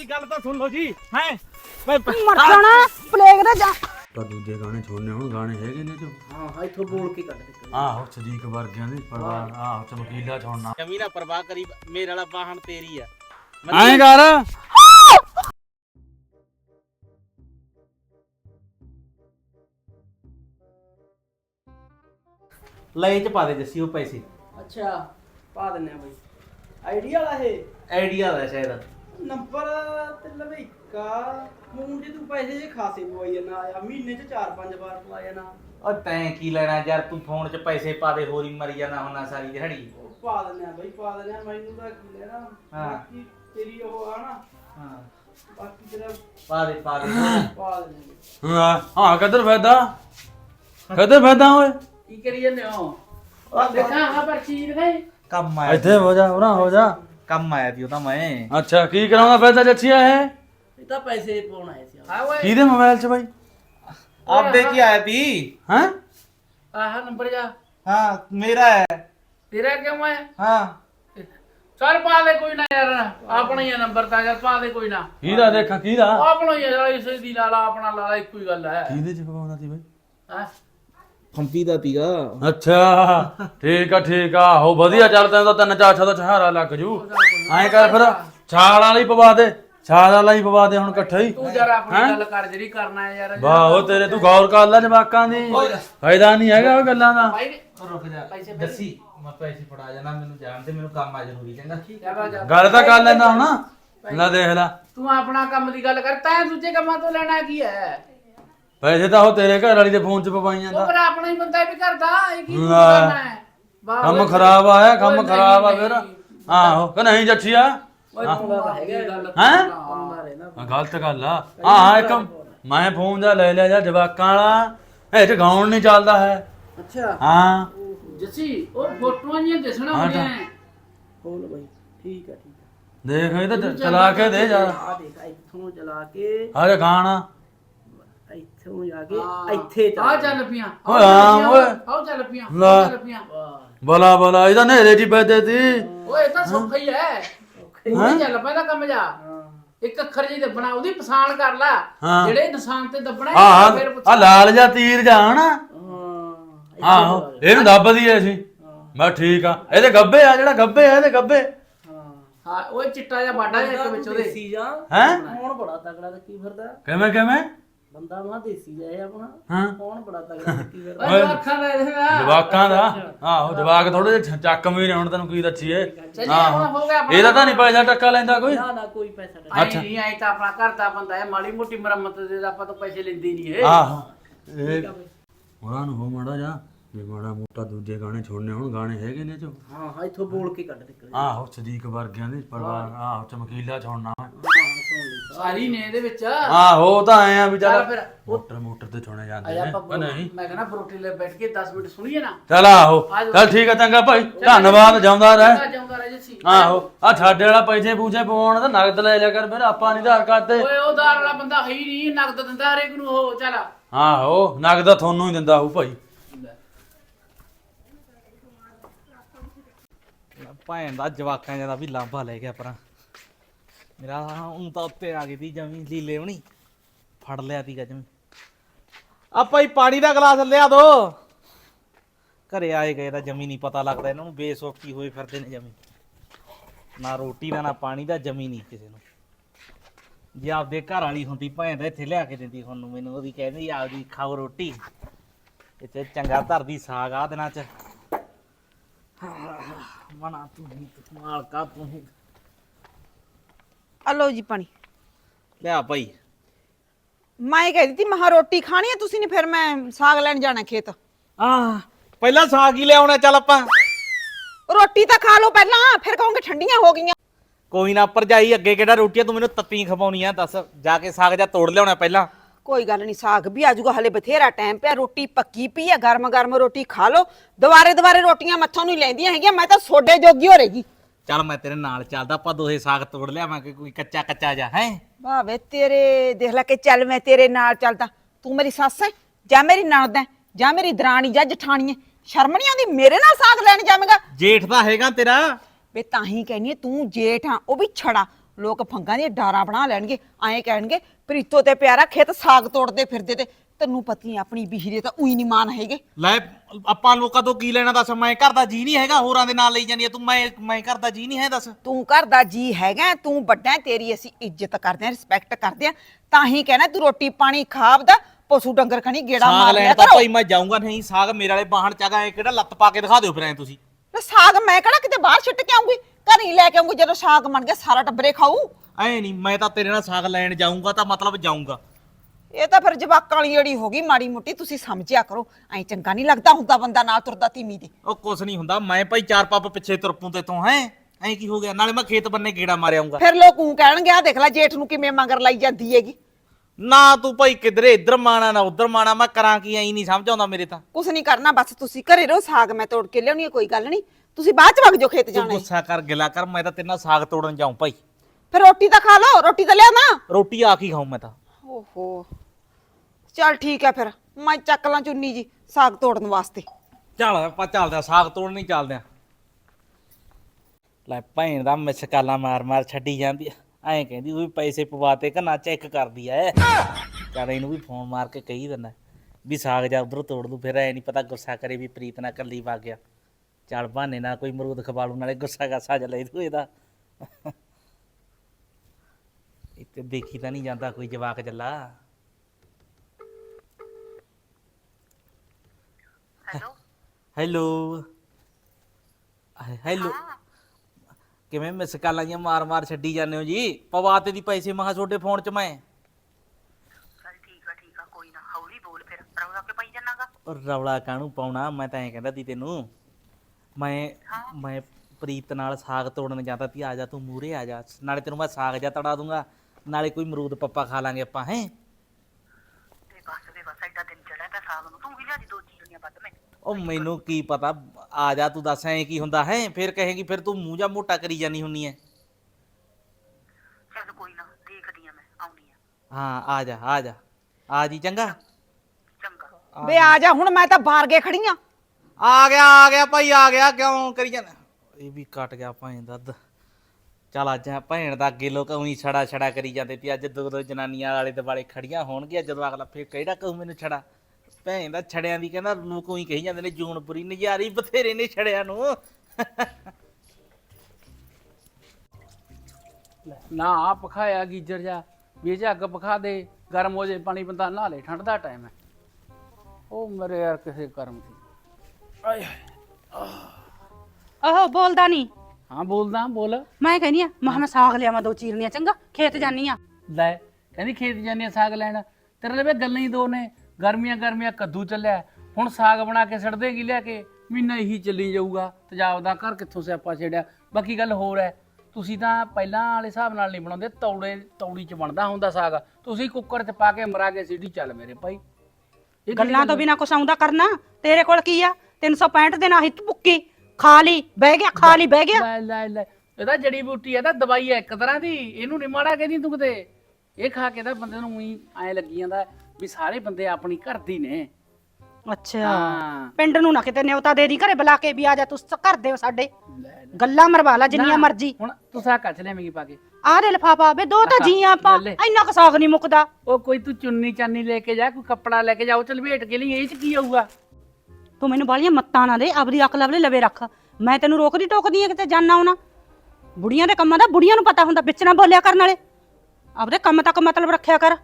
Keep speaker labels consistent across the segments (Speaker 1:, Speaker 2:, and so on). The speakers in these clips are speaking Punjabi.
Speaker 1: ਮੇਰੀ ਗੱਲ ਤਾਂ ਸੁਣ ਲਓ ਜੀ ਹੈ? ਮੈਂ
Speaker 2: ਮਰ ਜਾਣਾ ਪਲੇਗ ਨਾ ਜਾ
Speaker 3: ਤਾਂ ਦੂਜੇ ਗਾਣੇ ਛੋੜਨੇ ਹੁਣ ਗਾਣੇ ਹੈਗੇ ਨੇ ਜੋ।
Speaker 4: ਹਾਂ ਹਾਂ ਇੱਥੋਂ ਬੋਲ ਕੇ ਕੱਢ ਦੇ
Speaker 3: ਆਹੋ ਸਦੀਕ ਵਰਗਿਆਂ ਦੇ ਪਰਵਾਹ ਆਹੋ ਚਮਕੀਲਾ ਛੋੜਨਾ
Speaker 1: ਜਮੀ ਨਾ ਪਰਵਾਹ ਕਰੀ ਮੇਰੇ ਵਾਲਾ ਵਾਹਣ ਤੇਰੀ ਆ।
Speaker 3: ਐਂ ਕਰ।
Speaker 1: ਲੈ ਚ ਪਾ ਦੇ ਜੱਸੀ ਉਹ ਪੈਸੇ।
Speaker 4: ਅੱਛਾ ਪਾ ਦਿੰਨੇ ਆ ਬਈ। ਆਈਡੀਆ ਵਾਲਾ ਇਹ?
Speaker 1: ਆਈਡੀਆ ਦਾ ਸ਼ਾਇਦ।
Speaker 4: ਨੰਬਰ ਤੇ ਲਵੇਕਾ। ਮੂੰਹ ਜੇ ਤੂੰ ਪੈਸੇ ਜੇ ਖਾਸੇ ਪਵਾਈ ਜਾਣਾ ਆ। ਮਹੀਨੇ ਚ 4-5 ਵਾਰ ਪਵਾ ਜਾਣਾ
Speaker 1: ਉਹ ਤੈਂ ਕੀ ਲੈਣਾ ਯਾਰ? ਤੂੰ ਫੋਨ 'ਚ ਪੈਸੇ ਪਾ ਦੇ ਹੋਰ ਮਰੀ ਜਾਣਾ ਹੁੰਨਾ ਸਾਰੀ ਦਿਹਾੜੀ।
Speaker 4: ਉਹ ਪਾ ਦਿੰਨੇ ਆ ਬਈ ਪਾ ਦਿੰਨੇ ਆ। ਮੈਨੂੰ ਤਾਂ ਕੀ ਲੈਣਾ?
Speaker 1: ਹਾਂ।
Speaker 4: ਬਾਕੀ ਤੇਰੀ ਉਹ ਆ ਨਾ।
Speaker 1: ਹਾਂ।
Speaker 4: ਬਾਕੀ ਤੇਰਾ
Speaker 1: ਪਾ ਦੇ ਪਾ ਦੇ।
Speaker 4: ਪਾ ਦਿੰਨੇ ਆ।
Speaker 3: ਹਾਂ ਹਾਂ ਕਦਰ ਫਾਇਦਾ। ਕਦਰ ਫਾਇਦਾ ਓਏ।
Speaker 4: ਕੀ ਕਰੀ ਜਾਂਦੇ ਹੋ? ਦੇਖਾਂ। ਹਾਂ ਪਰਚੀ ਦਿਖਾਈ।
Speaker 1: ਕੰਮ ਆਇਆ
Speaker 3: ਇੱਥੇ ਹੋ ਜਾ ਉਰਾ ਹੋ ਜਾ।
Speaker 1: ਕੰਮ ਆਇਆ ਸੀ ਉਹ ਤਾਂ ਮੈਂ।
Speaker 3: ਅੱਛਾ ਕੀ ਕਰਾਉਂਦਾ ਫਾਇਦਾ ਜੱਛੀਆ ਹੈ
Speaker 4: ਇਹ ਤਾਂ ਪੈਸੇ ਪਾਉਣ ਆਏ ਸੀ ਹਾਂ ਓਏ
Speaker 3: ਕਿਹਦੇ ਮੋਬਾਈਲ 'ਚ ਬਾਈ?
Speaker 1: ਆਪਦੇ ਕੀ ਆਇਆ ਸੀ?
Speaker 3: ਹੈ?
Speaker 4: ਆਹ ਨੰਬਰ ਜਾ।
Speaker 1: ਹਾਂ ਮੇਰਾ ਹੈ।
Speaker 4: ਤੇਰਾ ਕਿਉਂ ਹੈ
Speaker 1: ਹਾਂ।
Speaker 4: ਚੱਲ ਪਾ ਦੇ ਕੋਈ ਨਾ ਯਾਰ ਆਪਣਾ ਹੀ ਆ ਨੰਬਰ ਤਾਂ ਚੱਲ ਪਾ ਦੇ ਕੋਈ ਨਾ।
Speaker 3: ਕਿਹਦਾ ਦੇਖਾਂ ਕਿਹਦਾ?
Speaker 4: ਆਪਣਾ ਹੀ ਆ ਯਾਰ ਇਸੇ ਦੀ ਲਾਲਾ ਆਪਣਾ ਲਾਲਾ ਇੱਕੋ ਹੀ ਗੱਲ ਹੈ।
Speaker 3: ਕਿਹਦੇ 'ਚ ਪਵਾਉਂਦਾ ਸੀ ਬਾਈ?
Speaker 4: ਹਾਂ?
Speaker 1: ਫੰਪੀ ਦਾ ਤੀਗਾ
Speaker 3: ਅੱਛਾ ਠੀਕ ਆ ਠੀਕ ਆ। ਹੋ ਵਧੀਆ ਚੱਲਦਾ ਤਾਂ ਤਿੰਨ ਚਾਰ ਛਾ ਦਾ ਛਹਾਰਾ ਲੱਗ ਜੂ। ਐਂ ਕਰ ਫਿਰ ਛਾਲ ਵਾਲਾ ਪਵਾ ਦੇ। ਛਾਲ ਵਾਲਾ ਹੀ ਪਵਾ ਦੇ ਹੁਣ ਇਕੱਠਾ ਹੀ।
Speaker 4: ਤੂੰ ਜਰਾ ਆਪਣੀ ਗੱਲ ਕਰ ਜਿਹੜੀ ਕਰਨਾ ਹੈ ਯਾਰ।
Speaker 3: ਵਾਹ ਉਹ ਤੇਰੇ ਤੂੰ ਗੌਰ ਕਰ ਲੈ ਜਵਾਕਾਂ ਦੀ। ਫਾਇਦਾ ਨਹੀਂ ਹੈਗਾ ਉਹ ਗੱਲਾਂ ਦਾ।
Speaker 4: ਭਾਈ ਨੇ
Speaker 1: ਰੁਕ ਜਾ ਦੱਸੀ ਮੈਂ ਪੈਸੇ ਫੜਾ ਜਾਣਾ ਮੈਨੂੰ ਜਾਣ ਤੇ ਮੈਨੂੰ ਕੰਮ ਆ ਜ਼ਰੂਰੀ ਚੰਗਾ?
Speaker 3: ਗੱਲ ਤਾਂ ਕਰ ਲੈਂਦਾ ਹੁਣ। ਲੈ ਦੇਖ ਲੈ।
Speaker 4: ਤੂੰ ਆਪਣਾ ਕੰਮ ਦੀ ਗੱਲ ਕਰ ਤੈਂ ਦੂਜੇ ਕੰਮਾਂ ਤੋਂ ਲੈਣਾ ਕੀ ਹੈ?
Speaker 3: ਪੈਸੇ ਤਾਂ ਉਹ ਤੇਰੇ ਘਰ ਵਾਲੀ ਦੇ ਫੋਨ 'ਚ ਪਵਾਈ ਜਾਂਦਾ
Speaker 4: ਉਹ ਪਰ ਆਪਣਾ ਹੀ ਬੰਦਾ ਵੀ ਕਰਦਾ ਇਹ ਕੀ। ਕਰਨਾ ਹੈ? ਵਾਹ
Speaker 3: ਕੰਮ ਖਰਾਬ ਆਇਆ ਕੰਮ ਖਰਾਬ ਆ। ਫਿਰ। ਆਹੋ ਕਿ ਨਹੀਂ ਜੱਛੀਆ?
Speaker 4: ਓਏ ਤੂੰ ਤਾਂ ਹੈਗਾ ਗੱਲ
Speaker 3: ਹੈਂ?
Speaker 4: ਮਾਰੇ ਨਾ
Speaker 3: ਆ ਗਲਤ ਗੱਲ ਆ। ਹਾਂ ਹਾਂ ਇੱਕ ਮੈਂ ਫੋਨ ਦਾ ਲੈ ਲਿਆ ਜਾ ਜਵਾਕਾਂ ਵਾਲਾ ਇਹ ਚ ਗਾਉਣ ਨਹੀਂ ਚੱਲਦਾ ਹੈ।
Speaker 4: ਅੱਛਾ।
Speaker 3: ਹਾਂ।
Speaker 4: ਜੱਸੀ ਉਹ ਫੋਟੋਆਂ ਜੀਆਂ ਦਿਸਣਾ
Speaker 3: ਹਾਂ,
Speaker 4: ਹੁੰਦੀਆਂ। ਖੋਲ ਬਈ ਠੀਕ ਹੈ ਠੀਕ ਹੈ
Speaker 3: ਦੇਖ ਇਹ ਤਾਂ ਚਲਾ ਕੇ ਦੇ ਜਾ
Speaker 4: ਆ ਦੇਖ ਇੱਥੋਂ ਚਲਾ ਕੇ।
Speaker 3: ਆ ਗਾਣਾ।
Speaker 4: ਇੱਥੋਂ ਜਾ ਕੇ ਇੱਥੇ ਚੱਲ ਆ ਚੱਲ ਪੀਆਂ
Speaker 3: ਓਏ ਹਾਂ, ਓਏ।
Speaker 4: ਆਓ ਚੱਲ ਪੀਆਂ
Speaker 3: ਲੈ।
Speaker 4: ਚੱਲ ਪੀਆਂ
Speaker 3: ਬਲਾ ਬਲਾ ਇਹਦਾ ਨੇਰੇ ਜੀ ਬੈਦੇ ਤੀ
Speaker 4: ਓਏ ਇਹ ਤਾਂ ਸੌਖਾ ਹੀ ਹੈ ਉਹ ਚੱਲ ਪੈਦਾ ਕੰਮ ਜਾ। ਇੱਕ ਅੱਖਰ ਜੀ ਦੱਬਣਾ ਉਹਦੀ ਪਛਾਣ ਕਰ ਲੈ।
Speaker 3: ਹਾਂ।
Speaker 4: ਜਿਹੜੇ ਨਿਸ਼ਾਨ ਤੇ ਦੱਬਣਾ
Speaker 3: ਆ
Speaker 4: ਫਿਰ
Speaker 3: ਆ ਲਾਲ ਜਾਂ ਤੀਰ ਜਾਣ
Speaker 4: ਹਾਂ।
Speaker 3: ਆਹੋ ਇਹਨੂੰ ਦੱਬ ਦਈਏ ਅਸੀਂ। ਮੈਂ ਠੀਕ ਆ। ਇਹਦੇ ਗੱਬੇ ਆ ਜਿਹੜਾ ਗੱਬੇ ਆ ਇਹਦੇ ਗੱਬੇ।
Speaker 4: ਹਾਂ ਓਏ ਚਿੱਟਾ ਜਿਹਾ ਬਾਡਾ ਜਿਹਾ ਇੱਕ ਵਿੱਚ ਉਹਦੇ।
Speaker 3: ਹੈ।
Speaker 4: ਕੌਣ ਬੜਾ ਤਗੜਾ ਤੇ ਕੀ ਫਿਰਦਾ?
Speaker 3: ਕਿਵੇਂ ਕਿਵੇਂ?
Speaker 4: ਬੰਦਾ ਮਾ ਦੇਸੀ ਜਾਏ ਆਪਣਾ।
Speaker 3: ਹਾਂ।
Speaker 4: ਕੌਣ ਬੜਾ ਤਗੜਾ ਕੀ ਫਿਰਦਾ?
Speaker 3: ਓਏ,
Speaker 4: ਅੱਖਾਂ ਦਾ ਇਹਦਾ
Speaker 3: ਜਵਾਕਾਂ ਦਾ? ਆਹੋ ਜਵਾਕ ਥੋੜੇ ਜਿਹੇ ਚੱਕ ਵੀ ਨੇ ਹੁਣ ਤੈਨੂੰ ਕੀ ਦੱਸੀਏ।
Speaker 4: ਚੱਲੀਏ ਹੁਣ ਹੋ ਗਿਆ ਆਪਣਾ
Speaker 3: ਇਹਦਾ ਤਾਂ ਨਹੀਂ ਪੈਸਾ ਟੱਕਾ ਲੈਂਦਾ ਕੋਈ।
Speaker 4: ਨਾ ਨਾ ਕੋਈ ਪੈਸਾ ਨਹੀਂ ਅੱਛਾ। ਨਹੀਂ ਆਈ ਤਾਂ ਆਪਣਾ ਘਰ ਦਾ ਬੰਦਾ ਹੈ ਮਾੜੀ ਮੋਟੀ ਮੁਰੰਮਤ ਦੇ ਆਪਾਂ ਤਾਂ ਪੈਸੇ ਲੈਂਦੇ ਨਹੀਂ ਇਹ।
Speaker 3: ਆਹੋ। ਉਹਨਾਂ ਨੂੰ ਹੋ ਮਾੜਾ ਜਾ ਜੇ ਮਾੜਾ ਮੋਟਾ ਦੂਜੇ ਗਾਣੇ ਛੋੜਨੇ ਹੁਣ ਗਾਣੇ ਹੈਗੇ ਨੇ ਜੋ।
Speaker 4: ਹਾਂ ਹਾਂ ਇੱਥੋਂ ਬੋਲ ਕੇ ਕੱਢ ਦੇ
Speaker 3: ਆਹੋ ਸਦੀਕ ਵਰਗਿਆਂ ਦੇ ਪਰਵਾਹ ਆਹੋ ਚਮਕੀਲਾ ਛੋੜਨਾ।
Speaker 4: ਸਾਰੀ ਨੇ ਇਹਦੇ ਵਿੱਚ।
Speaker 3: ਆਹੋ ਉਹ ਤਾਂ ਆਏ ਆ ਵੀ
Speaker 4: ਚੱਲ
Speaker 3: ਚੱਲ
Speaker 4: ਫਿਰ
Speaker 3: ਮੋਟਰ ਮੋਟਰ ਤੇ ਛੋਣੇ ਜਾਂਦੇ
Speaker 4: ਆਇਆ
Speaker 3: ਨੇ।
Speaker 4: ਆਪਾਂ
Speaker 3: ਉਹ ਨਹੀਂ।
Speaker 4: ਮੈਂ ਕਹਿੰਦਾ ਬਰੋਟੀ ਲੈ ਬੈਠ ਕੇ 10 ਮਿੰਟ ਸੁਣੀਏ ਨਾ।
Speaker 3: ਚੱਲ ਆਹੋ ਚੱਲ ਠੀਕ ਆ ਚੰਗਾ ਭਾਈ। ਧੰਨਵਾਦ ਜਾਉਂਦਾ ਰਹਿ।
Speaker 4: ਚੰਗਾ ਜਾਊਂਗਾ ਰਾਜੇ ਸੀ
Speaker 3: ਆਹੋ ਆ ਸਾਡੇ ਵਾਲਾ ਪੈਸੇ ਪੂਸੇ ਪਵਾਉਣ ਤਾਂ ਨਗਦ ਲੈ ਲਿਆ ਕਰ ਫਿਰ ਆਪਾਂ ਨਹੀਂ ਧਾਰ ਕਰਦੇ
Speaker 4: ਓਏ ਉਹ ਦਾਰ ਵਾਲਾ ਬੰਦਾ ਹੈ ਹੀ ਨਹੀਂ ਨਗਦ ਦਿੰਦਾ ਹਰੇਕ ਨੂੰ ਉਹ ਚੱਲ।
Speaker 3: ਆਹੋ ਨਗਦ ਤੁਹਾਨੂੰ ਹੀ ਦਿੰਦਾ ਹੋਊ ਭਾਈ।
Speaker 1: ਭੈਣ ਦਾ ਜਵਾਕਾਂ ਜਿਹਾ ਦਾ ਵੀ ਲਾਂਭਾ ਲੈ ਗਿਆ ਪਰਾਂ ਮੇਰਾ ਹੁਣ ਤਾਂ ਉੱਤੇ ਆ ਗਈ ਤੀ ਜਮੀ, ਲੀਲੇ ਹੋਣੀ। ਫੜ ਲਿਆ ਤੀਗਾ ਜਮੀ। ਆ ਭਾਈ ਪਾਣੀ ਦਾ ਗਲਾਸ ਲਿਆ ਦੋ। ਘਰੇ ਆਏ ਗਏ ਤਾਂ ਜਮੀ ਨਹੀਂ ਪਤਾ ਲੱਗਦਾ, ਇਹਨਾਂ ਨੂੰ ਬੇਸੋਕੀ ਹੋਏ ਫਿਰਦੇ ਨੇ ਜਮੀ। ਨਾ ਰੋਟੀ ਦਾ, ਨਾ ਪਾਣੀ ਦਾ, ਜਮੀ ਨਹੀਂ ਕਿਸੇ ਨੂੰ। ਜੇ ਆਪਦੇ ਘਰ ਵਾਲੀ ਹੁੰਦੀ, ਭੈਣ ਤਾਂ ਇੱਥੇ ਲਿਆ ਕੇ ਦਿੰਦੀ ਹੁਣ ਨੂੰ ਮੈਨੂੰ ਉਹਦੀ ਕਹਿੰਦੀ ਆਪਦੀ ਖਾਓ ਰੋਟੀ। ਇੱਥੇ ਚੰਗਾ ਧਰਦੀ ਸਾਗ ਆ ਦਿਨਾਂ ਚ। ਮਨਾ ਤੂੰ ਹੀ ਮਾਲਕਾ ਤੂੰ ਹੀ
Speaker 2: ਆ ਲਓ ਜੀ ਪਾਣੀ।
Speaker 1: ਲਿਆ ਭਾਈ।
Speaker 2: ਮੈਂ ਕਹਿ ਦਿੱਤੀ ਮਹਾ ਰੋਟੀ ਖਾਣੀ ਹੈ ਤੁਸੀਂ ਨਹੀਂ ਫਿਰ ਮੈਂ ਸਾਗ ਲੈਣ ਜਾਣਾ ਖੇਤ।
Speaker 1: ਆ ਪਹਿਲਾਂ ਸਾਗ ਹੀ ਲਿਆਉਣਾ ਚੱਲ ਆਪਾਂ।
Speaker 2: ਰੋਟੀ ਤਾਂ ਖਾ ਲਓ ਪਹਿਲਾਂ ਫਿਰ ਕਹੋਗੇ ਠੰਡੀਆਂ ਹੋ ਗਈਆਂ।
Speaker 1: ਕੋਈ ਨਾ ਭਰਜਾਈ ਅੱਗੇ ਕਿਹੜਾ ਰੋਟੀਆਂ ਤੂੰ ਮੈਨੂੰ ਤੱਤੀ ਖਵਾਉਣੀ ਆ ਦੱਸ ਜਾ ਕੇ ਸਾਗ ਜਾ ਤੋੜ ਲਿਆਉਣਾ ਪਹਿਲਾਂ।
Speaker 2: ਕੋਈ ਗੱਲ ਨਹੀਂ ਸਾਗ ਵੀ ਆਜੂਗਾ ਹਲੇ ਬਥੇਰਾ ਟਾਈਮ ਪਿਆ ਰੋਟੀ ਪੱਕੀ ਪਈ ਆ ਗਰਮ ਗਰਮ ਰੋਟੀ ਖਾ ਲਓ। ਦੁਬਾਰੇ ਦੁਬਾਰੇ ਰੋਟੀਆਂ ਮੱਥੋਂ ਨਹੀਂ ਲੈਂਦੀਆਂ ਹੈਗੀਆਂ ਮੈਂ ਤਾਂ ਸੋਡੇ ਜੋਗੀ ਹੋ ਰਹੀ।
Speaker 1: ਚੱਲ ਮੈਂ ਤੇਰੇ ਨਾਲ ਚੱਲਦਾ ਆਪਾਂ ਦੋਹੇ ਸਾਗ ਤੋੜ ਲਿਆਵਾਂਗੇ ਕੋਈ ਕੱਚਾ ਕੱਚਾ ਜਾ ਹੈ?
Speaker 2: ਭਾਵੇਂ ਤੇਰੇ ਦੇਖ ਲੈ ਕੇ ਚੱਲ ਮੈਂ ਤੇਰੇ ਨਾਲ ਚੱਲਦਾ। ਤੂੰ ਮੇਰੀ ਸੱਸ ਹੈ ਜਾਂ ਮੇਰੀ ਨਣਦ ਹੈ ਜਾਂ ਮੇਰੀ ਦਰਾਣੀ ਜਾਂ ਜਠਾਣੀ ਹੈ ਸ਼ਰਮ ਨਹੀਂ ਆਉਂਦੀ? ਮੇਰੇ ਨਾਲ ਸਾਗ ਲੈਣ ਜਾਵੇਂਗਾ?
Speaker 1: ਜੇਠ ਦਾ ਹੈਗਾ ਤੇਰਾ।
Speaker 2: ਵੇ ਤਾਂ ਹੀ ਕਹਿੰਨੀ ਤੂੰ ਜੇਠ ਆ ਉਹ ਵੀ ਛੜਾ। ਲੋਕ ਫੰਗਾਂ ਦੀਆਂ ਡਾਰਾਂ ਬਣਾ ਲੈਣਗੇ ਐਂ ਕਹਿਣਗੇ ਪ੍ਰੀਤੋ ਤੇ ਪਿਆਰਾ ਖੇਤ ਸਾਗ ਤੋੜਦੇ ਫਿਰਦੇ ਤੇ। ਤੈਨੂੰ ਪਤੀ ਆਪਣੀ ਬਿਹਰੇ ਤਾਂ ਉਹੀ ਨਹੀਂ ਮਾਨ ਹੈਗੇ।
Speaker 1: ਲੈ ਆਪਾਂ ਲੋਕਾਂ ਤੋਂ ਕੀ ਲੈਣਾ ਦੱਸ? ਮੈਂ ਘਰ ਦਾ ਜੀ ਨਹੀਂ ਹੈਗਾ ਹੋਰਾਂ ਦੇ ਨਾਲ ਲਈ ਜਾਂਦੀ ਆ। ਤੂੰ ਮੈਂ ਮੈਂ ਘਰ ਦਾ ਜੀ ਨਹੀਂ ਹੈ ਦੱਸ?
Speaker 2: ਤੂੰ ਘਰ ਦਾ ਜੀ ਹੈਗਾ ਤੂੰ ਵੱਡਾ ਹੈ, ਤੇਰੀ ਅਸੀਂ ਇੱਜ਼ਤ ਕਰਦੇ ਹਾਂ ਰਿਸਪੈਕਟ ਕਰਦੇ ਹਾਂ ਤਾਂ ਹੀ ਕਹਿਣਾ ਤੂੰ ਰੋਟੀ ਪਾਣੀ ਖਾਵਦਾ ਪਸ਼ੂ ਡੰਗਰ ਖਣੀ ਗੇੜਾ
Speaker 1: ਸਾਗ
Speaker 2: ਮਾਰ ਲਿਆ
Speaker 1: ਲੈਣ ਤਾਂ
Speaker 2: ਕਰੋ।
Speaker 1: ਭਾਈ ਮੈਂ ਜਾਊਂਗਾ ਨਹੀਂ ਸਾਗ ਮੇਰੇ ਵਾਲੇ ਬਾਹਣ ਚ ਹੈਗਾ ਇਹ ਕਿਹੜਾ ਲੱਤ ਪਾ ਕੇ ਦਿਖਾ ਦਿਓ ਫਿਰ ਐ ਤੁਸੀਂ।
Speaker 2: ਤੇ ਸਾਗ ਮੈਂ ਕਿਹੜਾ ਕਿਤੇ ਬਾਹਰ ਛਿੱਟ ਕੇ ਆਉਂਗੀ ਘਰ ਹੀ ਲੈ ਕੇ ਆਉਂਗੀ ਜਦੋਂ ਸਾਗ ਬਣ ਗਿਆ ਸਾਰਾ ਟੱਬਰੇ ਖਾਊ।
Speaker 1: ਐ ਨਹੀਂ ਮੈਂ ਤਾਂ ਤੇਰੇ ਨਾਲ ਸਾਗ ਲੈਣ ਜਾਊਂਗਾ ਤਾਂ ਮਤਲਬ ਜਾਊਂਗਾ।
Speaker 2: ਇਹ ਤਾਂ ਫਿਰ ਜਵਾਕਾਂ ਵਾਲੀ ਜਿਹੜੀ ਹੋ ਗਈ ਮਾੜੀ ਮੁੱਟੀ ਤੁਸੀਂ ਸਮਝਿਆ ਕਰੋ। ਐਂ ਚੰਗਾ ਨਹੀਂ ਲੱਗਦਾ ਹੁੰਦਾ ਬੰਦਾ ਨਾਲ ਤੁਰਦਾ ਤੀਮੀ ਦੇ
Speaker 1: ਉਹ ਕੁਛ ਨਹੀਂ ਹੁੰਦਾ ਮੈਂ ਭਾਈ ਚਾਰ ਪੱਪ ਪਿੱਛੇ ਤੁਰਪੂ ਤੇ ਤੋਂ ਹੈ? ਐ ਕੀ ਹੋ ਗਿਆ? ਨਾਲੇ ਮੈਂ ਖੇਤ ਬੰਨੇ ਗੇੜਾ ਮਾਰਿਆ ਆਊਂਗਾ।
Speaker 2: ਫਿਰ ਲੋਕ ਉਹ ਕਹਿਣਗੇ ਆ ਦੇਖ ਲੈ ਜੇਠ ਨੂੰ ਕਿਵੇਂ ਮੰਗਰ ਲਾਈ ਜਾਂਦੀ ਹੈਗੀ।
Speaker 1: ਨਾ ਤੂੰ ਭਾਈ ਕਿਧਰੇ ਇੱਧਰ ਮਾਣਾ ਨਾ ਉੱਧਰ ਮਾਣਾ ਮੈਂ ਕਰਾਂ ਕੀ ਐਂ ਨਹੀਂ ਸਮਝ ਆਉਂਦਾ ਮੇਰੇ ਤਾਂ।
Speaker 2: ਕੁਛ ਨਹੀਂ ਕਰਨਾ ਬਸ ਤੁਸੀਂ ਘਰੇ ਰਹੋ ਸਾਗ ਮੈਂ ਤੋੜ ਕੇ ਲਿਆਉਣੀ ਹੈ ਕੋਈ ਗੱਲ ਨਹੀਂ। ਤੁਸੀਂ ਬਾਅਦ ਚ ਵਗ ਜਾਓ ਖੇਤ
Speaker 1: ਤੂੰ
Speaker 2: ਜਾਣਾ ਹੈ।
Speaker 1: ਗੁੱਸਾ ਕਰ ਗਿਲਾ ਕਰ ਮੈਂ ਤਾਂ ਤੇਰੇ ਨਾਲ ਸਾਗ ਤੋੜਨ ਜਾਉਂ ਭਾਈ।
Speaker 2: ਫਿਰ ਰੋਟੀ ਤਾਂ ਖਾ ਲਓ ਰੋਟੀ ਤਾਂ ਲਿਆ ਨਾ
Speaker 1: ਰੋਟੀ ਆ ਕੀ ਖਾਉਂ ਮੈਂ ਤਾਂ।
Speaker 2: ਓਹੋ। ਚੱਲ ਠੀਕ ਹੈ ਫਿਰ, ਮੈਂ ਚੱਕ ਲਾਂ ਚੁੰਨੀ ਜੀ ਸਾਗ ਤੋੜਨ ਵਾਸਤੇ।
Speaker 1: ਚੱਲ ਆਪਾਂ ਚੱਲਦੇ ਆ ਸਾਗ ਤੋੜਨ ਨਹੀਂ ਚੱਲਦੇ ਆ ਲੈ ਭੈਣ ਦਾ ਮਿਸਕਾਲਾਂ ਮਾਰ ਮਾਰ ਛੱਡੀ ਜਾਂਦੀ ਆ। ਐਂ ਕਹਿੰਦੀ ਉਹ ਵੀ ਪੈਸੇ ਪਵਾਤੇ ਕਿ ਨਾ ਚੈੱਕ ਕਰਦੀ ਐ? ਚੱਲ ਇਹਨੂੰ ਵੀ ਫੋਨ ਮਾਰ ਕੇ ਕਹੀ ਦਿੰਦਾ। ਵੀ ਸਾਗ ਜਾ ਉਧਰੋਂ ਤੋੜ ਦੂ, ਫਿਰ ਐ ਨਹੀਂ ਪਤਾ ਗੁੱਸਾ ਕਰੇ ਵੀ ਪ੍ਰੀਤ ਨਾਲ ਕੱਲੀ ਵਗ ਗਿਆ। ਚੱਲ ਬਹਾਨੇ ਨਾਲ ਕੋਈ ਮਰੂਦ ਖਵਾ ਲੂ ਨਾਲੇ ਗੁੱਸਾ ਗਾਸਾ ਜਾ ਲੈ ਦੂ ਇਹਦਾ। ਇੱਥੇ ਦੇਖੀ ਤਾਂ ਨਹੀਂ ਜਾਂਦਾ ਕੋਈ ਜਵਾਕ ਜੱਲਾ।
Speaker 5: ਹੈਲੋ।
Speaker 1: ਹੈਲੋ। ਹੈ- ਹੈਲੋ। ਕਿਵੇਂ ਮਿਸ ਕਾਲਾਂ ਜੀਆਂ ਮਾਰ ਮਾਰ ਛੱਡੀ ਜਾਂਦੇ ਹੋ ਜੀ। ਪਵਾਤੇ ਦੀ ਪੈਸੇ ਮਹਾ ਤੁਹਾਡੇ ਫੋਨ 'ਚ ਮੈਂ।
Speaker 5: ਚਲ ਠੀਕ ਆ ਠੀਕ ਆ ਕੋਈ ਨਾ। ਹੌਲੀ ਬੋਲ ਫਿਰ। ਰੌਲਾ ਕੇ ਪਈ ਜਾਣਾਗਾ
Speaker 1: ਉਹ ਰੌਲਾ ਕਾਹਨੂੰ ਪਾਉਣਾ? ਮੈਂ ਤਾਂ ਐਂ ਕਹਿੰਦਾ ਤੀ ਤੈਨੂੰ। ਮੈਂ ਮੈਂ ਪ੍ਰੀਤ ਨਾਲ ਸਾਗ ਤੋੜਨ ਜਾਂਦਾ ਤੀ ਆ ਜਾ ਤੂੰ ਮੂਰੇ ਆ ਜਾ। ਨਾਲੇ ਤੈਨੂੰ ਮੈਂ ਸਾਗ ਜਾ ਤੜਾ ਦੂੰਗਾ। ਨਾਲੇ ਕੋਈ ਮਰੂਦ ਪੱਪਾ ਖਾ ਲਾਂਗੇ ਆਪਾਂ ਹੈ।
Speaker 5: ਤੇ ਬਸ ਵੇ ਬਸ। ਐਡਾ ਦਿਨ ਚੜਿਆ ਤਾਂ ਸਾਗ ਨੂੰ। ਤੂੰ ਵੀ ਲਿਆ ਦੀ ਦੋ ਚੀਜ਼ਾਂ ਵੱਧ ਮੈਨੂੰ।
Speaker 1: ਉਹ ਮੈਨੂੰ ਕੀ ਪਤਾ ਆ ਜਾ ਤੂੰ ਦੱਸ ਐਂ ਕੀ ਹੁੰਦਾ ਹੈ? ਫਿਰ ਕਹੇਗੀ ਫਿਰ ਤੂੰ ਮੂੰਹ ਜਾ ਮੋਟਾ ਕਰੀ ਜਾਨੀ ਹੁੰਨੀ ਐ।
Speaker 5: ਚੱਲ ਕੋਈ ਨਾ ਦੇਖਦੀ ਆ ਮੈਂ ਆਉਣੀ ਆ।
Speaker 1: ਹਾਂ ਆ ਜਾ ਆ ਜਾ। ਆ ਜੀ ਚੰਗਾ?
Speaker 5: ਚੰਗਾ।
Speaker 2: ਵੇ ਆ ਜਾ ਹੁਣ ਮੈਂ ਤਾਂ ਬਾਹਰ ਗੇ ਖੜੀ ਆਂ।
Speaker 1: ਆ ਗਿਆ ਆ ਗਿਆ ਭਾਈ ਆ ਗਿਆ ਕਿਉਂ ਕਰੀ ਜਾਂਦਾ? ਇਹ ਵੀ ਕੱਟ ਗਿਆ ਅੱਧ। ਚਲ ਅੱਜ ਆ ਭੈਣ ਦਾ ਅੱਗੇ ਲੋਕ ਉਹੀ ਛੜਾ ਛੜਾ ਕਰੀ ਜਾਂਦੇ ਤੇ ਅੱਜ ਦੋ ਦੋ ਜਨਾਨੀਆਂ ਵਾਲੇ ਦੁਆਲੇ ਖੜੀਆਂ ਹੋਣਗੀਆਂ ਜਦੋਂ ਅਗਲਾ ਫੇਰ ਕਿਹੜਾ ਕਹੂ ਮੈਨੂੰ ਛੜਾ? ਭੈਣ ਦਾ ਛੜਿਆਂ ਦੀ ਕਹਿੰਦਾ ਲੋਕ ਉਹੀ ਕਹੀ ਜਾਂਦੇ ਨੇ ਜੂਨਪੁਰੀ ਨਜ਼ਾਰੀ ਬਥੇਰੇ ਨੇ ਛੜਿਆਂ ਨੂੰ।
Speaker 6: ਨਾ ਆ ਪਖਾਇਆ ਗੀਜਰ ਜਾ ਵੀ ਇਹ 'ਚ ਅੱਗ ਪਖਾ ਦੇ ਗਰਮ ਹੋ ਜੇ ਪਾਣੀ ਬੰਦਾ ਨਹਾ ਲੇ ਠੰਡ ਦਾ ਟਾਈਮ ਹੈ। ਉਹ ਮੇਰੇ ਯਾਰ ਕਿਸੇ ਕਰਮ ਦੀ।
Speaker 7: ਆਹੋ। ਬੋਲਦਾ ਨਹੀਂ
Speaker 6: ਹਾਂ ਬੋਲਦਾ ਬੋਲ।
Speaker 7: ਮੈਂ ਕਹਿੰਦੀ ਆ ਮਹਾਂ ਮੈਂ ਸਾਗ ਲਿਆਵਾਂ ਦੋ ਚੀਰਨੀਆਂ ਚੰਗਾ ਖੇਤ ਜਾਨੀ ਆ।
Speaker 6: ਲੈ ਕਹਿੰਦੀ ਖੇਤ ਜਾਂਦੀ ਆ ਸਾਗ ਲੈਣ। ਤੇਰੇ ਲਈ ਗੱਲਾਂ ਹੀ ਦੋ ਨੇ। ਗਰਮੀਆਂ ਗਰਮੀਆਂ ਕੱਦੂ ਚੱਲਿਆ ਹੁਣ ਸਾਗ ਬਣਾ ਕੇ ਛੱਡ ਦੇਗੀ ਲਿਆ ਕੇ? ਮਹੀਨਾ ਇਹੀ ਚੱਲੀ ਜਾਊਗਾ। ਤੇਜਾਬ ਦਾ ਘਰ ਕਿੱਥੋਂ ਸਿਆਪਾ ਛੇੜਿਆ? ਬਾਕੀ ਗੱਲ ਹੋਰ ਹੈ ਤੁਸੀਂ ਤਾਂ ਪਹਿਲਾਂ ਵਾਲੇ ਹਿਸਾਬ ਨਾਲ ਨਹੀਂ ਬਣਾਉਂਦੇ ਤੌੜੇ ਤੌੜੀ ਚ ਬਣਦਾ ਹੁੰਦਾ ਸਾਗ। ਤੁਸੀਂ ਕੁੱਕਰ ਚ ਪਾ ਕੇ ਮਰਾ ਕੇ ਸੀਟੀ ਚੱਲ ਮੇਰੇ ਭਾਈ। ਇਹ ਕਿਹੜੀ
Speaker 7: ਗੱਲਾਂ ਤੋਂ ਬਿਨਾ ਕੁਛ ਆਉਂਦਾ ਕਰਨਾ। ਤੇਰੇ ਕੋਲ ਕੀ ਆ? 365 ਦਿਨ ਆਹੀ ਭੁੱਕੀ। ਖਾ ਲਈ ਬਹਿ ਗਿਆ ਖਾ ਲਈ ਬਹਿ ਗਿਆ।
Speaker 6: ਲੈ ਲੈ ਲੈ। ਇਹਦਾ ਜੜੀ ਬੂਟੀ ਹੈ ਤਾਂ ਦਵਾਈ ਹੈ ਇੱਕ ਤਰ੍ਹਾਂ ਦੀ। ਇਹਨੂੰ ਨਹੀਂ ਮਾੜਾ ਕਹਿੰਦੀ ਤੂੰ ਕਿਤੇ। ਇਹ ਖਾ ਕੇ ਤਾਂ ਬੰਦੇ ਨੂੰ ਉਹੀ ਐ ਲੱਗੀ ਜਾਂਦਾ। ਵੀ ਸਾਰੇ ਬੰਦੇ ਆਪਣੀ ਘਰ ਦੀ ਨੇ।
Speaker 7: ਅੱਛਾ।
Speaker 6: ਹਾਂ।
Speaker 7: ਪਿੰਡ ਨੂੰ ਨਾ ਕਿਤੇ ਨਿਉਤਾ ਦੇ ਦੀ ਘਰੇ ਬੁਲਾ ਕੇ ਵੀ ਆ ਜਾ ਤੂੰ ਸ- ਘਰ ਦੇ ਸਾਡੇ। ਗੱਲਾਂ ਮਰਵਾ ਲਾ ਜਿੰਨੀਆਂ
Speaker 6: ਨਾ,
Speaker 7: ਮਰਜ਼ੀ।
Speaker 6: ਹੁਣ ਤੂੰ ਸਾਗ ਕੱਚ ਲਿਆਵੇਂਗੀ ਪਾ ਕੇ।
Speaker 7: ਆਹ ਦੇ ਲਫਾਫਾ ਵੇ ਦੋ ਤਾਂ ਜੀ ਆਪਾਂ
Speaker 6: ਲੈ।
Speaker 7: ਇੰਨਾ ਕੁ ਸਾਗ ਨਹੀਂ ਮੁੱਕਦਾ।
Speaker 6: ਉਹ ਕੋਈ ਤੂੰ ਚੁੰਨੀ ਚਾਨੀ ਲੈ ਕੇ ਜਾ ਕੋਈ ਕੱਪੜਾ ਲੈ ਕੇ ਜਾ ਉਹ ਚ ਲਪੇਟ ਕੇ ਲਈ ਇਹ ਚ ਕੀ ਆਊਗਾ?
Speaker 7: ਤੂੰ ਮੈਨੂੰ ਬਾਲੀਆਂ ਮੱਤਾਂ ਨਾ ਦੇ ਆਪਦੀ ਅਕਲ ਲਵਲੇ ਲਵੇ ਰੱਖ। ਮੈਂ ਤੈਨੂੰ ਰੋਕਦੀ ਟੋਕਦੀ ਆ ਕਿਤੇ ਜਾਣਾ ਆਉਣਾ। ਬੁੜੀਆਂ ਦੇ ਕੰਮਾਂ ਦਾ ਬੁੜੀਆਂ ਨੂੰ ਪਤਾ ਹੁੰਦਾ ਵਿੱਚ ਨਾ ਬੋਲਿਆ ਕਰਨ ਵਾਲੇ। ਆਪਦੇ ਕੰਮ ਤੱਕ ਮਤਲਬ ਰੱਖਿਆ ਕਰ।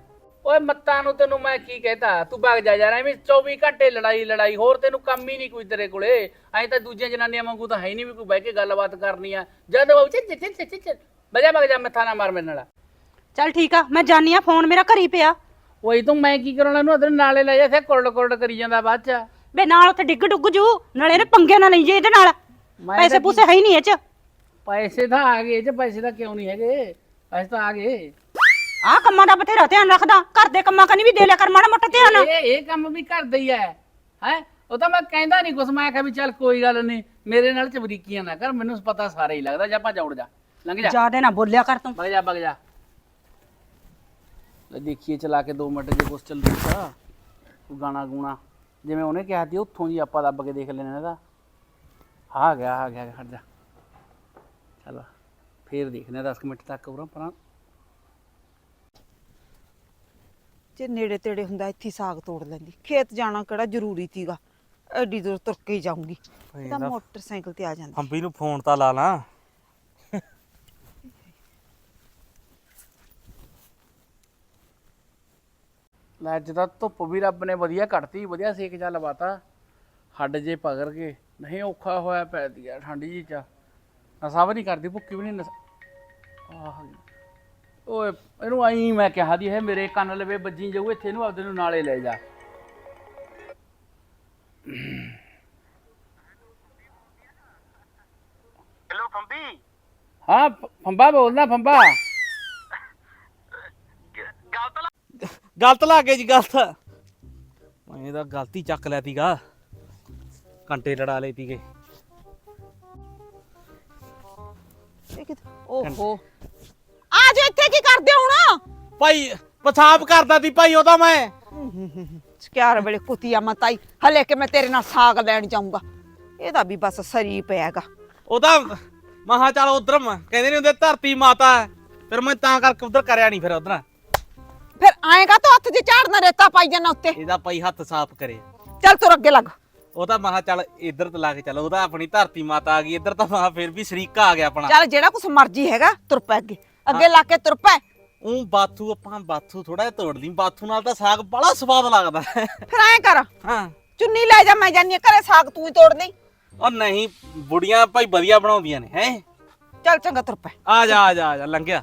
Speaker 6: ਓਏ ਮੱਤਾਂ ਨੂੰ ਤੈਨੂੰ ਮੈਂ ਕੀ ਕਹਿਤਾ? ਤੂੰ ਭੱਗ ਜਾ ਯਾਰ ਐਵੇਂ 24 ਘੰਟੇ ਲੜਾਈ ਲੜਾਈ ਹੋਰ ਤੈਨੂੰ ਕੰਮ ਹੀ ਨਹੀਂ ਕੋਈ ਤੇਰੇ ਕੋਲੇ। ਐਂ ਤਾਂ ਦੂਜੀਆਂ ਜਨਾਨੀਆਂ ਵਾਂਗੂ ਤਾਂ ਹੈ ਨਹੀਂ ਵੀ ਕੋਈ ਬਹਿ ਕੇ ਗੱਲਬਾਤ ਕਰਨੀ ਆ। ਜਦ ਉਹ ਚਿੱਚ ਚਿੱਚ ਚਿੱਚ ਚਿੱਚ ਬਜਾ ਭੱਗ ਜਾ ਮੱਥਾ ਨਾ ਮਾਰ ਮੇਰੇ ਨਾਲ।
Speaker 7: ਚੱਲ ਠੀਕ ਆ ਮੈਂ ਜਾਨੀ ਆ ਫੋਨ ਮੇਰਾ ਘਰੀ ਪਿਆ।
Speaker 6: ਓਏ ਤੂੰ ਮੈਂ ਕੀ ਕਰਾਉਣਾ? ਇਹਨੂੰ ਅਦਰ ਨਾਲੇ ਲੈ ਜਾ ਇੱਥੇ ਕੁਰੜ ਕੁਰੜ ਕਰੀ ਜਾਂਦਾ ਬਾਅਦ ਚ।
Speaker 7: ਬੇ ਨਾਲ ਉੱਥੇ ਡਿੱਗ ਡੁੱਗ ਜੂ ਨਾਲੇ ਇਹਨੇ ਪੰਗੇ ਨਾ ਲਈ ਜੇ ਇਹਦੇ ਨਾਲ।
Speaker 6: ਮੈਂ
Speaker 7: ਪੈਸੇ
Speaker 6: ਤਾਂ
Speaker 7: ਪੂਸੇ ਹੈ ਹੀ ਨਹੀਂ ਇਹ ਚ।
Speaker 6: ਪੈਸੇ ਤਾਂ ਆ ਗਏ ਇਹ ਚ ਪੈਸੇ ਤਾਂ ਕਿਉਂ ਨਹੀਂ ਹੈਗੇ? ਪੈਸੇ ਤਾਂ ਆ ਗਏ।
Speaker 7: ਆਹ ਕੰਮਾਂ ਦਾ ਬਥੇਰਾ ਧਿਆਨ ਰੱਖਦਾ ਘਰ ਦੇ ਕੰਮਾਂ ਕਨੀ ਵੀ ਦੇ ਲਿਆ ਕਰ ਮਾੜਾ ਮੋਟਾ ਧਿਆਨ।
Speaker 6: ਇਹ ਇਹ ਕੰਮ ਵੀ ਕਰਦਾ ਹੀ ਹੈ ਹੈ? ਉਹ ਤਾਂ ਮੈਂ ਕਹਿੰਦਾ ਨਹੀਂ ਕੁਛ ਮੈਂ ਆਖਿਆ ਵੀ ਚੱਲ ਕੋਈ ਗੱਲ ਨਹੀਂ ਮੇਰੇ ਨਾਲ ਚਬਰੀਕੀਆਂ ਨਾ ਕਰ ਮੈਨੂੰ ਪਤਾ ਸਾਰਾ ਹੀ ਲੱਗਦਾ ਜਾ ਭੱਜ ਉੜ ਜਾ ਲੰਘ ਜਾ।
Speaker 7: ਜਿਆਦੇ ਨਾ ਬੋਲਿਆ ਕਰ ਤੂੰ।
Speaker 6: ਵਗ ਜਾ ਵਗ ਜਾ। ਲੈ ਦੇਖੀਏ ਚਲਾ ਕੇ 2 ਮਿੰਟ ਜੇ ਕੁਛ ਚੱਲੂਗਾ ਕੋਈ ਗਾਣਾ ਗੂਣਾ। ਜਿਵੇਂ ਉਹਨੇ ਕਿਹਾ ਸੀ ਉੱਥੋਂ ਜੀ ਆਪਾਂ ਦੱਬ ਕੇ ਦੇਖ ਲੈਣਾ ਇਹਦਾ। ਆ ਗਿਆ ਆ ਗਿਆ ਹਟ ਜਾ। ਚਲੋ ਫੇਰ ਦੇਖਦੇ 10 ਮਿੰਟ ਤੱਕ ਉਰਾਂ ਪਰਾਂ।
Speaker 2: ਜੇ ਨੇੜੇ ਤੇੜੇ ਹੁੰਦਾ ਇੱਥੇ ਹੀ ਸਾਗ ਤੋੜ ਲੈਂਦੀ। ਖੇਤ ਜਾਣਾ ਕਿਹੜਾ ਜ਼ਰੂਰੀ ਸੀਗਾ ਐਡੀ ਦੂਰ ਤੁਰ ਕੇ ਹੀ ਜਾਊਂਗੀ। ਇਹ ਤਾਂ ਮੋਟਰਸਾਈਕਲ ਤੇ ਆ ਜਾਂਦਾ।
Speaker 1: ਹੰਬੀ ਨੂੰ ਫੋਨ ਤਾਂ ਲਾ ਲਾਂ।
Speaker 6: ਲੈ ਅੱਜ ਤਾਂ ਧੁੱਪ ਵੀ ਰੱਬ ਨੇ ਵਧੀਆ ਕੱਢਤੀ ਵਧੀਆ ਸੇਕ ਜਾ ਲਵਾਤਾ ਹੱਡ ਜੇ ਪਗਰ ਕੇ ਨਹੀਂ ਔਖਾ ਹੋਇਆ ਪੈਦੀ ਆ ਠੰਡੀ ਜੀ ਚ ਨਸਾ ਵੀ ਨਹੀਂ ਕਰਦੀ ਭੁੱਕੀ ਵੀ ਨਹੀਂ ਨਸ। ਆਹ ਓਏ ਇਹਨੂੰ ਆਈ ਮੈਂ ਕਿਹਾ ਦੀ ਹੈ ਮੇਰੇ ਕੰਨ ਲਵੇ ਵੱਜੀ ਜਾਊ ਇੱਥੇ ਇਹਨੂੰ ਆਪਦੇ ਨੂੰ ਨਾਲੇ ਲੈ ਜਾ।
Speaker 5: ਹੈਲੋ ਫੰਬੀ?
Speaker 6: ਹਾਂ ਫ- ਫੰਬਾ ਬੋਲਦਾ ਫੰਬਾ।
Speaker 5: ਗੱਲ ਤਾਂ
Speaker 1: ਗਲਤ ਲੱਗ ਗਿਆ ਜੀ ਗਲਤ। ਮੈਂ ਤਾਂ ਗਲਤੀ ਚੱਕ ਲਿਆ ਤੀਗਾ ਘੰਟੇ ਲੜਾ ਲਏ ਤੀਗੇ
Speaker 2: ਇਹ ਕਿੱਥੇ ਓਹੋ। ਆ ਜਾ ਇੱਥੇ ਕੀ ਕਰਦੇ ਹੋ ਹੁਣ?
Speaker 1: ਭਾਈ ਪਛਾਪ ਕਰਦਾ ਤੀ ਭਾਈ ਉਹਦਾ ਮੈਂ।
Speaker 2: ਸਕਿਆਰ ਵੇਲੇ ਕੁੱਤੀਆ ਮਤਾਈ ਹਲੇ ਕਿ ਮੈਂ ਤੇਰੇ ਨਾਲ ਸਾਗ ਲੈਣ ਜਾਊਂਗਾ। ਇਹਦਾ ਵੀ ਬਸ ਸਰੀ ਪਿਆਗਾ
Speaker 1: ਉਹਦਾ ਮਹਾ ਚੱਲ ਉਧਰ ਕਹਿੰਦੇ ਨੇ ਹੁੰਦੇ ਧਰਤੀ ਮਾਤਾ ਹੈ। ਫਿਰ ਮੈਂ ਤਾਂ ਕਰਕੇ ਉਧਰ ਕਰਿਆ ਨਹੀਂ ਫਿਰ ਉਧਰ।
Speaker 2: ਫਿਰ ਆਏਗਾ ਤਾਂ ਹੱਥ 'ਚ ਝਾੜਨਾ ਰੇਤਾ ਪਾਈ ਜਾਣਾ ਉੱਤੇ?
Speaker 1: ਇਹਦਾ ਭਾਈ ਹੱਥ ਸਾਫ਼ ਕਰੇ।
Speaker 2: ਚੱਲ ਤੁਰ ਅੱਗੇ ਲੱਗ।
Speaker 1: ਉਹ ਤਾਂ ਮਹਾ ਚੱਲ ਇੱਧਰ ਤੇ ਲਾ ਕੇ ਚੱਲ ਉਹਦਾ ਆਪਣੀ ਧਰਤੀ ਮਾਤਾ ਆ ਗਈ ਇੱਧਰ ਤਾਂ ਮਹਾ ਫਿਰ ਵੀ ਸ਼ਰੀਕਾ ਆ ਗਿਆ ਆਪਣਾ।
Speaker 2: ਚੱਲ ਜਿਹੜਾ ਕੁਛ ਮਰਜ਼ੀ ਹੈਗਾ ਤੁਰ ਪੈ ਅੱਗੇ। ਅੱਗੇ ਲਾ ਕੇ ਤੁਰ ਪੈ।
Speaker 1: ਉਹ ਬਾਥੂ ਆਪਾਂ ਬਾਥੂ ਥੋੜਾ ਜਿਹਾ ਤੋੜ ਲਈ ਬਾਥੂ ਨਾਲ ਤਾਂ ਸਾਗ ਬੜਾ ਸਵਾਦ ਲੱਗਦਾ।
Speaker 2: ਫਿਰ ਐਂ ਕਰ।
Speaker 1: ਹਾਂ।
Speaker 2: ਚੁੰਨੀ ਲੈ ਜਾ ਮੈਂ ਜਾਨੀ ਆਂ ਘਰੇ ਸਾਗ ਤੂੰ ਹੀ ਤੋੜ
Speaker 1: ਉਹ ਨਹੀਂ ਬੁੜੀਆਂ ਭਾਈ ਵਧੀਆ ਬਣਾਉਂਦੀਆਂ ਨੇ ਹੈ।
Speaker 2: ਚੱਲ ਚੰਗਾ ਤੁਰ ਪੈ।
Speaker 1: ਆ ਜਾ ਆ ਜਾ ਆ ਜਾ ਲੰਘਿਆ।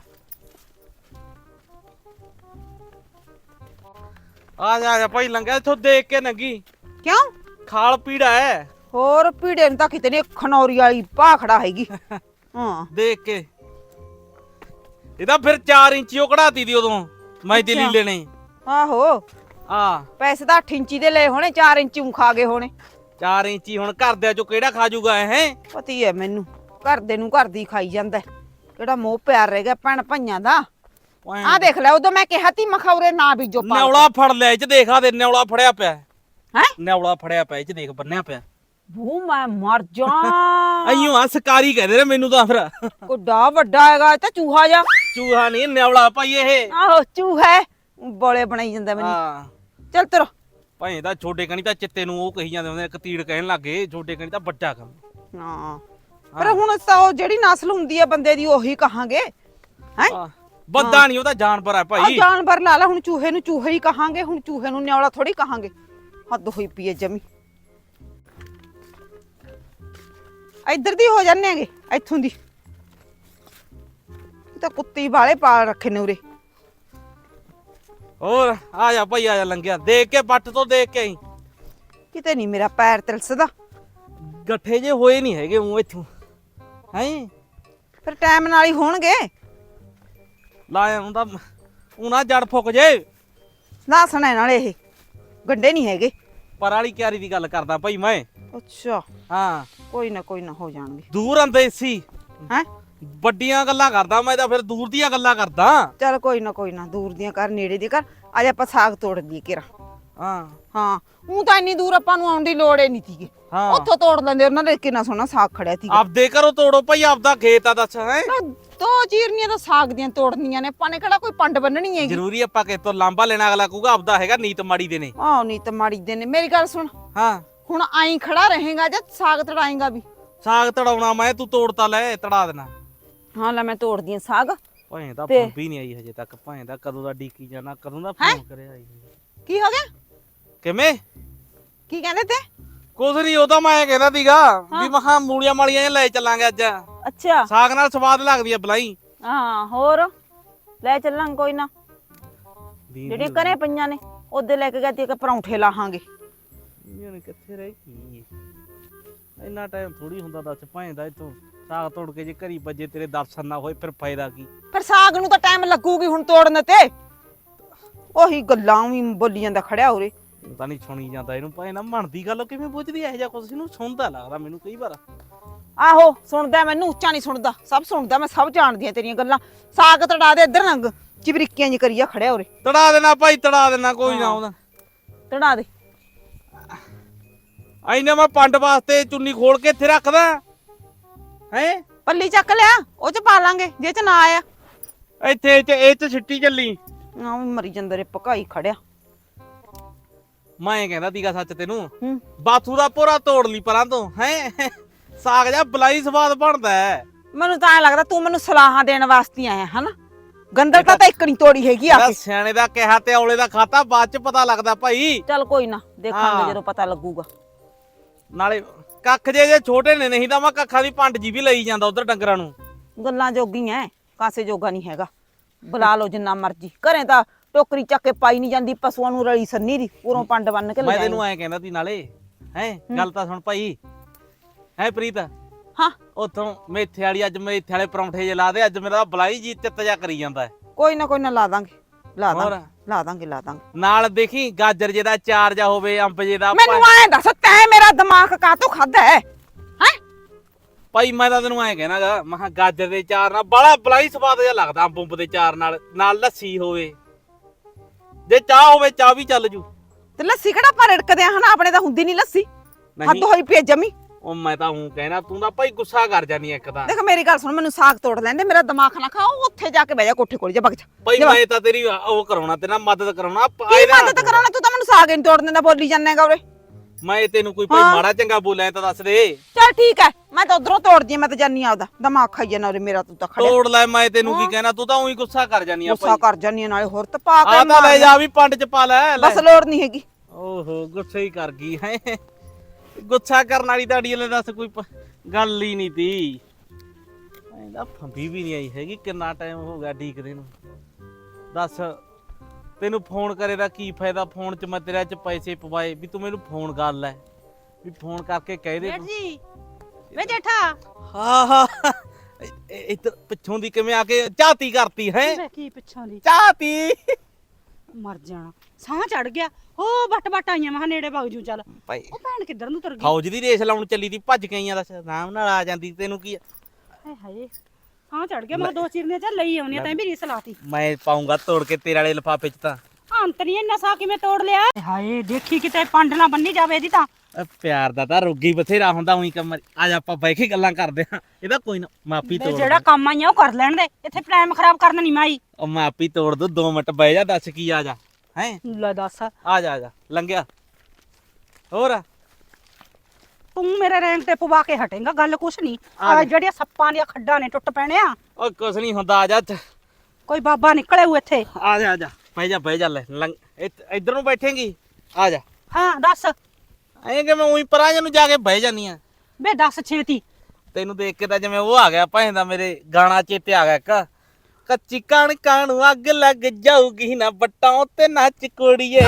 Speaker 1: ਆ ਜਾ ਆ ਜਾ ਭਾਈ ਲੰਘਿਆ ਇੱਥੋਂ ਦੇਖ ਕੇ ਨੰਗੀ।
Speaker 2: ਕਿਉਂ?
Speaker 1: ਖਾਲ ਪੀੜਾ ਹੈ।
Speaker 2: ਹੋਰ ਪੀੜੇ ਨੂੰ ਤਾਂ ਕਿਤੇ ਨੇ ਖਨੌਰੀ ਵਾਲੀ ਭਾਖੜਾ ਹੈਗੀ। ਹਾਂ।
Speaker 1: ਦੇਖ ਕੇ। ਇਹਦਾ ਫਿਰ 4 ਇੰਚੀ ਉਹ ਕਢਾਤੀ ਦੀ ਉਦੋਂ। ਮੈਂ ਦਿੱਲੀ ਲੈਣੇ।
Speaker 2: ਆਹੋ।
Speaker 1: ਆ
Speaker 2: ਪੈਸੇ ਤਾਂ 8 ਇੰਚੀ ਦੇ ਲਏ ਹੋਣੇ 4 ਇੰਚੀ ਉਂ ਖਾ ਗਏ ਹੋਣੇ।
Speaker 1: 4 ਇੰਚੀ ਹੁਣ ਘਰਦਿਆਂ ਚੋਂ ਕਿਹੜਾ ਖਾ ਜੂਗਾ ਇਹ? ਹੈ
Speaker 2: ਪਤੀ ਹੈ ਮੈਨੂੰ। ਘਰ ਦੇ ਨੂੰ ਘਰ ਦੀ ਖਾਈ ਜਾਂਦਾ ਹੈ। ਕਿਹੜਾ ਮੋਹ ਪਿਆਰ ਰਹਿ ਗਿਆ ਭੈਣ ਭਈਆਂ ਦਾ। ਆਹ ਦੇਖ ਲੈ ਉਦੋਂ ਮੈਂ ਕਿਹਾ ਤੀ ਮਖੌਰੇ ਨਾ ਬੀਜੋ
Speaker 1: ਨੌਲਾ ਫੜ ਲਿਆ ਇਹ ਚ ਦੇਖਾ ਦੇ ਨੌਲਾ ਫੜਿਆ ਪਿਆ।
Speaker 2: ਹੈ?
Speaker 1: ਨੌਲਾ ਫੜਿਆ ਪਿਆ ਇਹ ਚ ਦੇਖ ਬੰਨਿਆ ਪਿਆ।
Speaker 2: ਭੂ ਮੈਂ ਮਰ ਜਾ
Speaker 1: ਅਈਓ ਆ ਸਕਾਰੀ ਕਹਿੰਦੇ ਨੇ ਮੈਨੂੰ ਤਾਂ ਫਿਰ।
Speaker 2: ਕੁੱਡਾ ਵੱਡਾ ਹੈਗਾ ਇਹ ਤਾਂ ਚੂਹਾ ਜਾ
Speaker 1: ਚੂਹਾ ਨਹੀਂ ਨੌਲਾ ਭਾਈ ਇਹ।
Speaker 2: ਆਹੋ ਚੂਹਾ ਹੈ। ਬੋਲੇ ਬਣਾਈ ਜਾਂਦਾ ਮੈਨੂੰ।
Speaker 1: ਹਾਂ।
Speaker 2: ਚੱਲ ਤੁਰ।
Speaker 1: ਭਾਈ ਦਾ ਛੋਟੇ ਕਣੀ ਤਾਂ ਚਿੱਤੇ ਨੂੰ ਉਹ ਕਹੀ ਜਾਂਦੇ ਹੁੰਦੇ ਨੇ ਕਤੀੜ ਕਹਿਣ ਲੱਗੇ ਛੋਟੇ ਕਣੀ ਤਾਂ ਵੱਡਾ ਕੰਮ।
Speaker 2: ਹਾਂ। ਪਰ ਹੁਣ ਤਾਂ ਉਹ ਜਿਹੜੀ ਨਸਲ ਹੁੰਦੀ ਹੈ ਬੰਦੇ ਦੀ ਉਹੀ ਕਹਾਂਗੇ। ਹੈ?
Speaker 1: ਬੰਦਾ ਨਹੀਂ ਉਹ ਤਾਂ ਜਾਨਵਰ
Speaker 2: ਆ
Speaker 1: ਭਾਈ।
Speaker 2: ਜਾਨਵਰ ਲਾ ਲਾ ਹੁਣ ਚੂਹੇ ਨੂੰ ਚੂਹੇ ਹੀ ਕਹਾਂਗੇ ਹੁਣ ਚੂਹੇ ਨੂੰ ਨਿਆਉਲਾ ਥੋੜੀ ਕਹਾਂਗੇ। ਹੱਦ ਹੋਈ ਪਈ ਹੈ ਜਮੀ। ਇੱਧਰ ਦੀ ਹੋ ਜਾਂਦੇ ਹੈਗੇ ਇੱਥੋਂ ਦੀ। ਤਾਂ ਕੁੱਤੀ ਵਾਲੇ ਪਾਲ ਰੱਖੇ ਨੇ ਉਰੇ।
Speaker 1: ਹੋਰ ਆ ਜਾ ਭਾਈ ਆ ਜਾ ਲੰਘਿਆ। ਦੇਖ ਕੇ ਪੱਟ ਤੋਂ ਦੇਖ ਕੇ ਆਈ।
Speaker 2: ਕਿਤੇ ਨਹੀਂ ਮੇਰਾ ਪੈਰ ਤਿਲਸਦਾ।
Speaker 1: ਗੱਠੇ ਜੇ ਹੋਏ ਨਹੀਂ ਹੈਗੇ ਉਹ ਇੱਥੋਂ। ਹੈ?
Speaker 2: ਫਿਰ ਟਾਈਮ ਨਾਲ ਹੀ ਹੋਣਗੇ।
Speaker 1: ਲਾਇਆ ਹੁੰਦਾ ਉਹਨਾਂ ਜੜ ਫੁੱਕ ਜੇ।
Speaker 2: ਲਾਸਣਾ ਨਾਲੇ ਇਹ। ਗੰਡੇ ਨਹੀਂ ਹੈਗੇ।
Speaker 1: ਪਰ ਵਾਲੀ ਕਿਆਰੀ ਦੀ ਗੱਲ ਕਰਦਾ ਭਾਈ ਮੈਂ।
Speaker 2: ਅੱਛਾ।
Speaker 1: ਹਾਂ।
Speaker 2: ਕੋਈ ਨਾ ਕੋਈ ਨਾ ਹੋ ਜਾਣਗੇ।
Speaker 1: ਦੂਰ ਆਂਦੇ ਸੀ।
Speaker 2: ਹੈ?
Speaker 1: ਵੱਡੀਆਂ ਗੱਲਾਂ ਕਰਦਾ ਮੈਂ ਤਾਂ ਫਿਰ ਦੂਰ ਦੀਆਂ ਗੱਲਾਂ ਕਰਦਾ।
Speaker 2: ਚੱਲ ਕੋਈ ਨਾ ਕੋਈ ਨਾ ਦੂਰ ਦੀਆਂ ਕਰ ਨੇੜੇ ਦੀ ਕਰ। ਅੱਜ ਆਪਾਂ ਸਾਗ ਤੋੜ ਦਈਏ ਕਿਰਾ
Speaker 1: ਹਾਂ।
Speaker 2: ਹਾਂ ਉਹ ਤਾਂ ਇੰਨੀ ਦੂਰ ਆਪਾਂ ਨੂੰ ਆਉਣ ਦੀ ਲੋੜ ਹੀ ਨਹੀਂ ਸੀਗੀ।
Speaker 1: ਹਾਂ।
Speaker 2: ਉੱਥੋਂ ਤੋੜ ਲੈਂਦੇ ਉਹਨਾਂ ਦੇ ਕਿੰਨਾ ਸੋਹਣਾ ਸਾਗ ਖੜਿਆ ਸੀਗਾ।
Speaker 1: ਆਪਦੇ ਘਰੋਂ ਤੋੜੋ ਭਾਈ ਆਪਦਾ ਖੇਤ ਆ ਦੱਸ ਹੈ।
Speaker 2: ਦੋ ਚੀਰਨੀਆਂ ਤਾਂ ਸਾਗ ਦੀਆਂ ਤੋੜਨੀਆਂ ਨੇ ਆਪਾਂ ਨੇ ਕਿਹੜਾ ਕੋਈ ਪੰਡ ਬੰਨਣੀ ਹੈਗੀ?
Speaker 1: ਜ਼ਰੂਰੀ ਆਪਾਂ ਕਿਸ ਤੋਂ ਲਾਂਬਾ ਲੈਣਾ ਅਗਲਾ ਕਹੂਗਾ ਆਪਦਾ ਹੈਗਾ ਨੀਤ ਮਾੜੀ ਦੇ ਨੇ।
Speaker 2: ਆਹ ਨਹੀਂ ਤਾਂ ਮਾੜੀ ਦੇ ਨੇ। ਮੇਰੀ ਗੱਲ ਸੁਣ।
Speaker 1: ਹਾਂ।
Speaker 2: ਹੁਣ ਆਈ ਖੜਾ ਰਹੇਗਾ ਜਾਂ ਸਾਗ ਤੜਾਏਗਾ ਵੀ?
Speaker 1: ਸਾਗ ਤੜਾਉਣਾ ਮੈਂ ਤੂੰ ਤੋੜ ਤਾਂ ਲੈ ਤੜਾ ਦੇਣਾ।
Speaker 2: ਹਾਂ ਲੈ ਮੈਂ ਤੋੜਦੀ ਆਂ ਸਾਗ।
Speaker 1: ਭਾਵੇਂ ਤਾਂ
Speaker 2: ਤੇ-
Speaker 1: ਪੰਪੀ ਨਹੀਂ ਆਈ ਹਜੇ ਤੱਕ ਭਾਵੇਂ ਦਾ ਕਦੋਂ ਦਾ ਡੀਕੀ ਜਾਣਾ ਕਦੋਂ ਦਾ ਫੋਨ ਕਰਿਆ ਆਈ
Speaker 2: ਕੀ ਹੋ ਗਿਆ?
Speaker 1: ਕਿਵੇਂ?
Speaker 2: ਕੀ ਕਹਿੰਦੇ ਤੇ?
Speaker 1: ਕੁਝ ਨਹੀਂ ਉਹ ਤਾਂ ਮੈਂ ਕਹਿੰਦਾ ਸੀਗਾ ਵੀ ਮਖਾ ਮੂਲੀਆਂ ਮਾਲੀਆਂ ਜਿਹੀਆਂ ਲੈ ਚੱਲਾਂਗੇ ਅੱਜ।
Speaker 2: ਅੱਛਾ।
Speaker 1: ਸਾਗ ਨਾਲ ਸਵਾਦ ਲੱਗਦੀ ਆ ਬਲਾਈ।
Speaker 2: ਹਾਂ ਹੋਰ? ਲੈ ਚੱਲਾਂਗੇ ਕੋਈ ਨਾ। ਜਿਹੜੇ ਘਰੇ ਪਈਆਂ ਨੇ ਉਹਦੇ ਲੈ ਕੇ ਗਏ ਤੇ ਇੱਕ ਪਰੌਂਠੇ ਲਾਹਾਂਗੇ।
Speaker 1: ਕਿੱਥੇ ਰਹਿ ਗਈ ਇੰਨਾ ਟਾਈਮ ਥੋੜੀ ਹੁੰਦਾ ਦੱਸ ਭਾਵੇਂ ਦਾ ਇਤੋਂ ਸਾਗ ਤੋੜ ਕੇ ਜੇ ਘਰੀ ਵੱਜੇ ਤੇਰੇ ਦਰਸ਼ਨ ਨਾ ਹੋਏ ਫਿਰ ਫਾਇਦਾ ਕੀ?
Speaker 2: ਪਰ ਸਾਗ ਨੂੰ ਤਾਂ ਟਾਈਮ ਲੱਗੂਗੀ ਹੁਣ ਤੋੜਨ ਤੇ। ਉਹੀ ਗੱਲਾਂ ਵੀ ਬੋਲੀ ਜਾਂਦਾ ਖੜਿਆ ਉਰੇ।
Speaker 1: ਪਤਾ ਨਹੀਂ ਸੁਣੀ ਜਾਂਦਾ ਇਹਨੂੰ ਭਾਵੇਂ ਨਾ ਮਣਦੀ ਗੱਲ ਕਿਵੇਂ ਪੁੱਛਦੀ ਇਹੋ ਜਿਹਾ ਕੁਝ ਇਹਨੂੰ ਸੁਣਦਾ ਲੱਗਦਾ ਮੈਨੂੰ ਕਈ ਵਾਰ।
Speaker 2: ਆਹੋ ਸੁਣਦਾ ਮੈਨੂੰ ਉੱਚਾ ਨਹੀਂ ਸੁਣਦਾ। ਸਭ ਸੁਣਦਾ ਮੈਂ ਸਭ ਜਾਣਦੀ ਆ ਤੇਰੀਆਂ ਗੱਲਾਂ। ਸਾਗ ਤੜਾ ਦੇ ਇੱਧਰ ਨੰਗ ਚਿਬਰੀਕੀਆਂ ਜੀ ਕਰੀਆ ਖੜਿਆ ਉਰੇ।
Speaker 1: ਤੜਾ ਦੇਣਾ ਭਾਈ ਤੜਾ ਦੇਣਾ ਕੋਈ ਨਾ ਉਹਦਾ।
Speaker 2: ਤੜਾ ਦੇ।
Speaker 1: ਐਨੇ ਮੈਂ ਪੰਡ ਵਾਸਤੇ ਚੁੰਨੀ ਖੋਲ ਕੇ ਇੱਥੇ ਰੱਖਦਾ। ਹੈ?
Speaker 2: ਪੱਲੀ ਚੱਕ ਲਿਆ ਉਹ ਚ ਪਾ ਲਾਂਗੇ ਜੇ ਚ ਨਾ ਆਇਆ।
Speaker 1: ਇੱਥੇ ਚ ਇਹ ਚ ਛਿੱਟੀ ਚੱਲੀ।
Speaker 2: ਆ ਮਰੀ ਜਾਂਦੇ ਰੇ ਪਕਾਈ ਖੜਿਆ।
Speaker 1: ਮੈਂ ਇਹ ਕਹਿੰਦਾ ਦੀਗਾ ਸੱਚ ਤੈਨੂੰ ਬਾਥੂ ਦਾ ਪੂਰਾ ਤੋੜ ਲਈ ਪਰਾਂ ਤੋਂ ਹੈ? ਸਾਗ ਜਾ ਬਲਾਈ ਸਵਾਦ ਬਣਦਾ ਹੈ।
Speaker 2: ਮੈਨੂੰ ਤਾਂ ਐ ਲੱਗਦਾ ਤੂੰ ਮੈਨੂੰ ਸਲਾਹਾਂ ਦੇਣ ਵਾਸਤੇ ਹੀ ਆਇਆ ਹਨਾ? ਗੰਦਰ ਤਾਂ ਤਾਂ ਇੱਕ ਨਹੀਂ ਤੋੜੀ ਹੈਗੀ ਆ ਕੇ।
Speaker 1: ਸਿਆਣੇ ਦਾ ਕਿਹਾ ਤੇ ਔਲੇ ਦਾ ਖਾਤਾ ਬਾਅਦ ਚ ਪਤਾ ਲੱਗਦਾ ਭਾਈ।
Speaker 2: ਚੱਲ ਕੋਈ ਨਾ ਦੇਖਾਂਗੇ। ਜਦੋਂ ਪਤਾ ਲੱਗੂਗਾ।
Speaker 1: ਨਾਲੇ ਕੱਖ ਜੇ ਜੇ ਛੋਟੇ ਨੇ ਨਹੀਂ ਤਾਂ ਮੈਂ ਕੱਖਾਂ ਦੀ ਪੰਡ ਜੀ ਵੀ ਲਈ ਜਾਂਦਾ ਉਧਰ ਡੰਗਰਾਂ ਨੂੰ।
Speaker 2: ਗੱਲਾਂ ਜੋਗੀਆਂ ਕਾਸੇ ਜੋਗਾ ਨਹੀਂ ਹੈਗਾ। ਬੁਲਾ ਲਓ ਜਿੰਨਾ ਮਰਜ਼ੀ। ਘਰੇ ਤਾਂ ਟੋਕਰੀ ਚੱਕ ਕੇ ਪਾਈ ਨਹੀਂ ਜਾਂਦੀ ਪਸ਼ੂਆਂ ਨੂੰ ਰਲੀ ਸੰਨੀ ਦੀ ਉਰੋਂ ਪੰਡ ਬੰਨ ਕੇ
Speaker 1: ਮੈਂ
Speaker 2: ਲੈ
Speaker 1: ਤੈਨੂੰ ਐਂ ਕਹਿੰਦਾ ਸੀ ਨਾਲੇ ਹੈ ਗੱਲ ਤਾਂ ਸੁਣ ਭਾਈ। ਹੈ ਪ੍ਰੀਤ?
Speaker 2: ਹਾਂ।
Speaker 1: ਉਥੋਂ ਮੇਥੇ ਵਾਲੀ ਅੱਜ ਮੇਥੇ ਵਾਲੇ ਪਰੌਂਠੇ ਜੇ ਲਾ ਦੇ ਅੱਜ ਮੇਰਾ ਬਲਾਈ ਜੀ ਚਿੱਤ ਜਾ ਕਰੀ ਜਾਂਦਾ। ਹੈ
Speaker 2: ਕੋਈ ਨਾ ਕੋਈ ਨਾ ਲਾ ਦਾਂਗੇ। ਲਾ
Speaker 1: ਹੋਰ?
Speaker 2: ਦਾਂਗੇ ਲਾ ਦਾਂਗੇ ਲਾ ਦਾਂਗੇ।
Speaker 1: ਨਾਲ ਦੇਖੀ ਗਾਜਰ ਜੇ ਦਾ ਚਾਰ ਜਾ ਹੋਵੇ ਅੰਬ ਜੇ ਦਾ
Speaker 2: ਮੈਨੂੰ ਐਂ ਦੱਸ ਤੈਂ ਮੇਰਾ ਦਿਮਾਗ ਕਾਤੋਂ ਖਾਦਾ ਹੈ? ਹੈ?
Speaker 1: ਭਾਈ ਮੈਂ ਤਾਂ ਤੈਨੂੰ ਐਂ ਕਹਿਣਾਗਾ ਮਹਾ ਗਾਜਰ ਦੇ ਚਾਰ ਨਾਲ ਬੜਾ ਬਲਾਈ ਸਵਾਦ ਜਿਹਾ ਲੱਗਦਾ ਅੰਬ ਅੰਬ ਦੇ ਚਾਰ ਨਾਲ ਨਾਲ ਲੱਸੀ ਹੋਵੇ। ਜੇ ਚਾਹ ਹੋਵੇ ਚਾਹ ਵੀ ਚੱਲ ਜੂ।
Speaker 2: ਤੇ ਲੱਸੀ ਕਿਹੜਾ ਪਰ ਰੜਕਦੇ ਆ ਹਨਾ? ਆਪਣੇ ਤਾਂ ਹੁੰਦੀ ਨਹੀਂ ਲੱਸੀ। ਹੱਦ ਹੋਈ ਪਈ ਜਮੀ।
Speaker 1: ਉਹ ਮੈਂ ਤਾਂ ਹੂੰ ਕਹਿਣਾ ਤੂੰ ਤਾਂ ਭਾਈ ਗੁੱਸਾ ਕਰ ਜਾਨੀ ਇੱਕ ਤਾਂ।
Speaker 2: ਦੇਖ ਮੇਰੀ ਗੱਲ ਸੁਣ ਮੈਨੂੰ ਸਾਗ ਤੋੜ ਲੈਂਦੇ ਮੇਰਾ ਦਿਮਾਗ ਨਾ ਖਾ ਉਹ ਉੱਥੇ ਜਾ ਕੇ ਬਹਿ ਜਾ ਕੋਠੇ ਕੋਲ ਜਾ ਬਗ ਜਾ।
Speaker 1: ਭਾਈ। ਮੈਂ ਤਾਂ ਤੇਰੀ ਉਹ ਕਰਾਉਣਾ ਤੇਰਾ ਮਦਦ ਕਰਾਉਣਾ
Speaker 2: ਕੀ ਮਦਦ ਕਰਾਉਣਾ? ਤੂੰ ਤਾਂ ਮੈਨੂੰ ਸਾਗ ਹੀ ਨਹੀਂ ਤੋੜ ਦਿੰਦਾ ਬੋਲੀ ਜਾਂਦਾਗਾ ਉਰੇ।
Speaker 1: ਮੈਂ ਤੈਨੂੰ ਕੋਈ ਭਾਈ
Speaker 2: ਹਾਂ।
Speaker 1: ਮਾੜਾ ਚੰਗਾ ਬੋਲਿਆ ਤਾਂ ਦੱਸ ਦੇ।
Speaker 2: ਚੱਲ ਠੀਕ ਹੈ ਮੈਂ ਤਾਂ ਉਧਰੋਂ ਤੋੜਦੀ ਹਾਂ, ਮੈਂ ਤਾਂ ਜਾਨੀ ਆਪਦਾ। ਦਿਮਾਗ ਖਾਈ ਜਾਣਾ ਉਰੇ ਮੇਰਾ ਤੂੰ ਤਾਂ ਖੜਿਆ।
Speaker 1: ਤੋੜ ਲੈ ਮੈਂ ਤੈਨੂੰ ਕੀ ਕਹਿਣਾ ਤੂੰ ਤਾਂ ਉਹੀ ਗੁੱਸਾ ਕਰ ਜਾਨੀ ਆ
Speaker 2: ਗੁੱਸਾ
Speaker 1: ਭਾਈ।
Speaker 2: ਕਰ ਜਾਨੀ ਆ, ਨਾਲੇ ਹੋਰ ਤਾਂ ਪਾ ਕੇ
Speaker 1: ਆ ਤਾਂ ਲੈ
Speaker 2: ਮਾਰਨਾ।
Speaker 1: ਜਾ ਵੀ ਪੰਡ ਚ ਪਾ ਲੈ ਲੈ।
Speaker 2: ਬਸ ਲੋੜ ਨਹੀਂ ਹੈਗੀ।
Speaker 1: ਓਹੋ ਗੁੱਸਾ ਹੀ ਕਰ ਗਈ ਹੈ। ਗੁੱਸਾ ਕਰਨ ਵਾਲੀ ਤਾਂ ਅੜੀਏ ਦੱਸ ਕੋਈ ਪ- ਗੱਲ ਹੀ ਨਹੀਂ ਤੀ। ਐਂਦਾ ਫੰਬੀ ਵੀ ਨਹੀਂ ਆਈ ਹੈਗੀ ਕਿੰਨਾ ਟਾਈਮ ਹੋ ਗਿਆ ਡੀਕਦੇ ਨੂੰ। ਦੱਸ ਤੈਨੂੰ ਫੋਨ ਕਰੇ ਦਾ ਕੀ ਫਾਇਦਾ? ਫੋਨ 'ਚ ਮੈਂ ਤੇਰੇ 'ਚ ਪੈਸੇ ਪਵਾਏ। ਵੀ ਤੂੰ ਮੈਨੂੰ ਫੋਨ ਕਰ ਲੈ। ਵੀ ਫੋਨ ਕਰਕੇ ਕਹਿ ਦੇ
Speaker 7: ਜੇਠ ਜੀ ਵੇ ਜੇਠਾ।
Speaker 1: ਹਾਂ ਹਾਂ। ਇੱਧਰ ਪਿੱਛੋਂ ਦੀ ਕਿਵੇਂ ਆ ਕੇ ਝਾਤੀ ਕਰਤੀ ਹੈ?
Speaker 7: ਵੇ ਕੀ ਪਿੱਛੋਂ ਦੀ?
Speaker 1: ਝਾਤੀ
Speaker 7: ਮਰ ਜਾਣਾ। ਸਾਹ ਚੜ ਗਿਆ। ਹੋ ਬੱਟ ਬੱਟ ਆਈਆਂ। ਮਹਾ ਨੇੜੇ ਵਗ ਜੂ ਚੱਲ।
Speaker 1: ਭਾਈ।
Speaker 7: ਉਹ ਭੈਣ ਕਿੱਧਰ ਨੂੰ ਤੁਰ ਗਈ?
Speaker 1: ਫੌਜ ਦੀ ਰੇਸ ਲਾਉਣ ਚੱਲੀ ਦੀ ਭੱਜ ਗਈਆਂ ਦੱਸ। ਆਰਾਮ ਨਾਲ ਆ ਜਾਂਦੀ ਤੈਨੂੰ ਕੀ?
Speaker 7: ਹਾਏ ਹਾਏ। ਸਾਹ ਚੜ ਗਿਆ ਮੈਂ ਦੋ ਚੀਰਨੀਆਂ ਚੱਲ ਲਈ ਆਉਣੀ ਤੈਂ ਵੀ ਰੀਸ ਲਾਤੀ
Speaker 1: ਮੈਂ ਪਾਉਂਗਾ ਤੋੜ ਕੇ ਤੇਰੇ ਵਾਲੇ ਲਿਫਾਫੇ 'ਚ ਤਾਂ।
Speaker 7: ਅੰਤਰੀ ਨਸਾ ਕਿਵੇਂ ਤੋੜ ਲਿਆ? ਹਾਏ ਦੇਖੀ ਕਿਤੇ ਪੰਡ ਨਾ ਬੰਨੀ ਜਾਵੇ ਇਹਦੀ ਤਾਂ।
Speaker 1: ਪਿਆਰ ਦਾ ਤਾਂ ਰੋਗੀ ਬਥੇਰਾ ਹੁੰਦਾ ਉਹੀ ਕੰਮ। ਆ ਜਾ ਆਪਾਂ ਬਹਿ ਕੇ ਗੱਲਾਂ ਕਰਦੇ ਹਾਂ। ਇਹਦਾ ਕੋਈ ਨਾ ਮਾਪੀ ਤੋੜ
Speaker 7: ਜਿਹੜਾ ਕੰਮ ਆਈਆਂ ਉਹ ਕਰ ਲੈਣ ਦੇ। ਇੱਥੇ ਟਾਈਮ ਖਰਾਬ ਕਰਨ ਨਹੀਂ ਮਾਈ
Speaker 1: ਉਹ ਮਾਪੀ ਤੋੜ ਦੂ 2 ਮਿੰਟ ਬਹਿ ਜਾ ਦੱਸ ਕੀ ਆ ਜਾ। ਹੈ?
Speaker 7: ਲੈ ਦੱਸ।
Speaker 1: ਆ ਜਾ ਆ ਜਾ ਲੰਘਿਆ। ਹੋਰ?
Speaker 7: ਤੂੰ ਮੇਰੇ ਰੈਂਕ ਤੇ ਪਵਾ ਕੇ ਹਟੇਗਾ ਗੱਲ ਕੁਛ ਨਹੀਂ। ਆ ਜਿਹੜੀਆਂ ਸੱਪਾਂ ਦੀਆਂ ਖੱਡਾਂ ਨੇ ਟੁੱਟ ਪੈਣੇ ਆ।
Speaker 1: ਉਹ ਕੁਛ ਨਹੀਂ ਹੁੰਦਾ ਆ ਜਾ ਇੱਥੇ।
Speaker 7: ਕੋਈ ਬਾਬਾ ਨਿਕਲੇ ਹੋਏ ਇੱਥੇ।
Speaker 1: ਆ ਜਾ ਆ ਜਾ। ਬਹਿ ਜਾ ਬਹਿ ਜਾ ਲੈ ਲੰਘ। ਇੱਧਰ ਨੂੰ ਬੈਠੇਂਗੀ? ਆ ਜਾ।
Speaker 7: ਹਾਂ ਦੱਸ।
Speaker 1: ਐਂ ਕਿ ਮੈਂ ਉਹੀ ਪਰਾਂ ਨੂੰ ਜਾ ਕੇ ਬਹਿ ਜਾਨੀ ਆ?
Speaker 7: ਵੇ ਦੱਸ ਛੇਤੀ।
Speaker 1: ਤੈਨੂੰ ਦੇਖ ਕੇ ਤਾਂ ਜਿਵੇਂ ਉਹ ਆ ਗਿਆ ਭਾਂਦਾ ਮੇਰੇ ਗਾਣਾ ਚੇਤੇ ਆ ਗਿਆ ਇੱਕ। ਕੱਚੀ ਕਣਕਾਂ ਨੂੰ ਅੱਗ ਲੱਗ ਜਾਊਗੀ ਨਾ ਬੱਟਾਂ ਉੱਤੇ ਨੱਚ ਕੁੜੀਏ।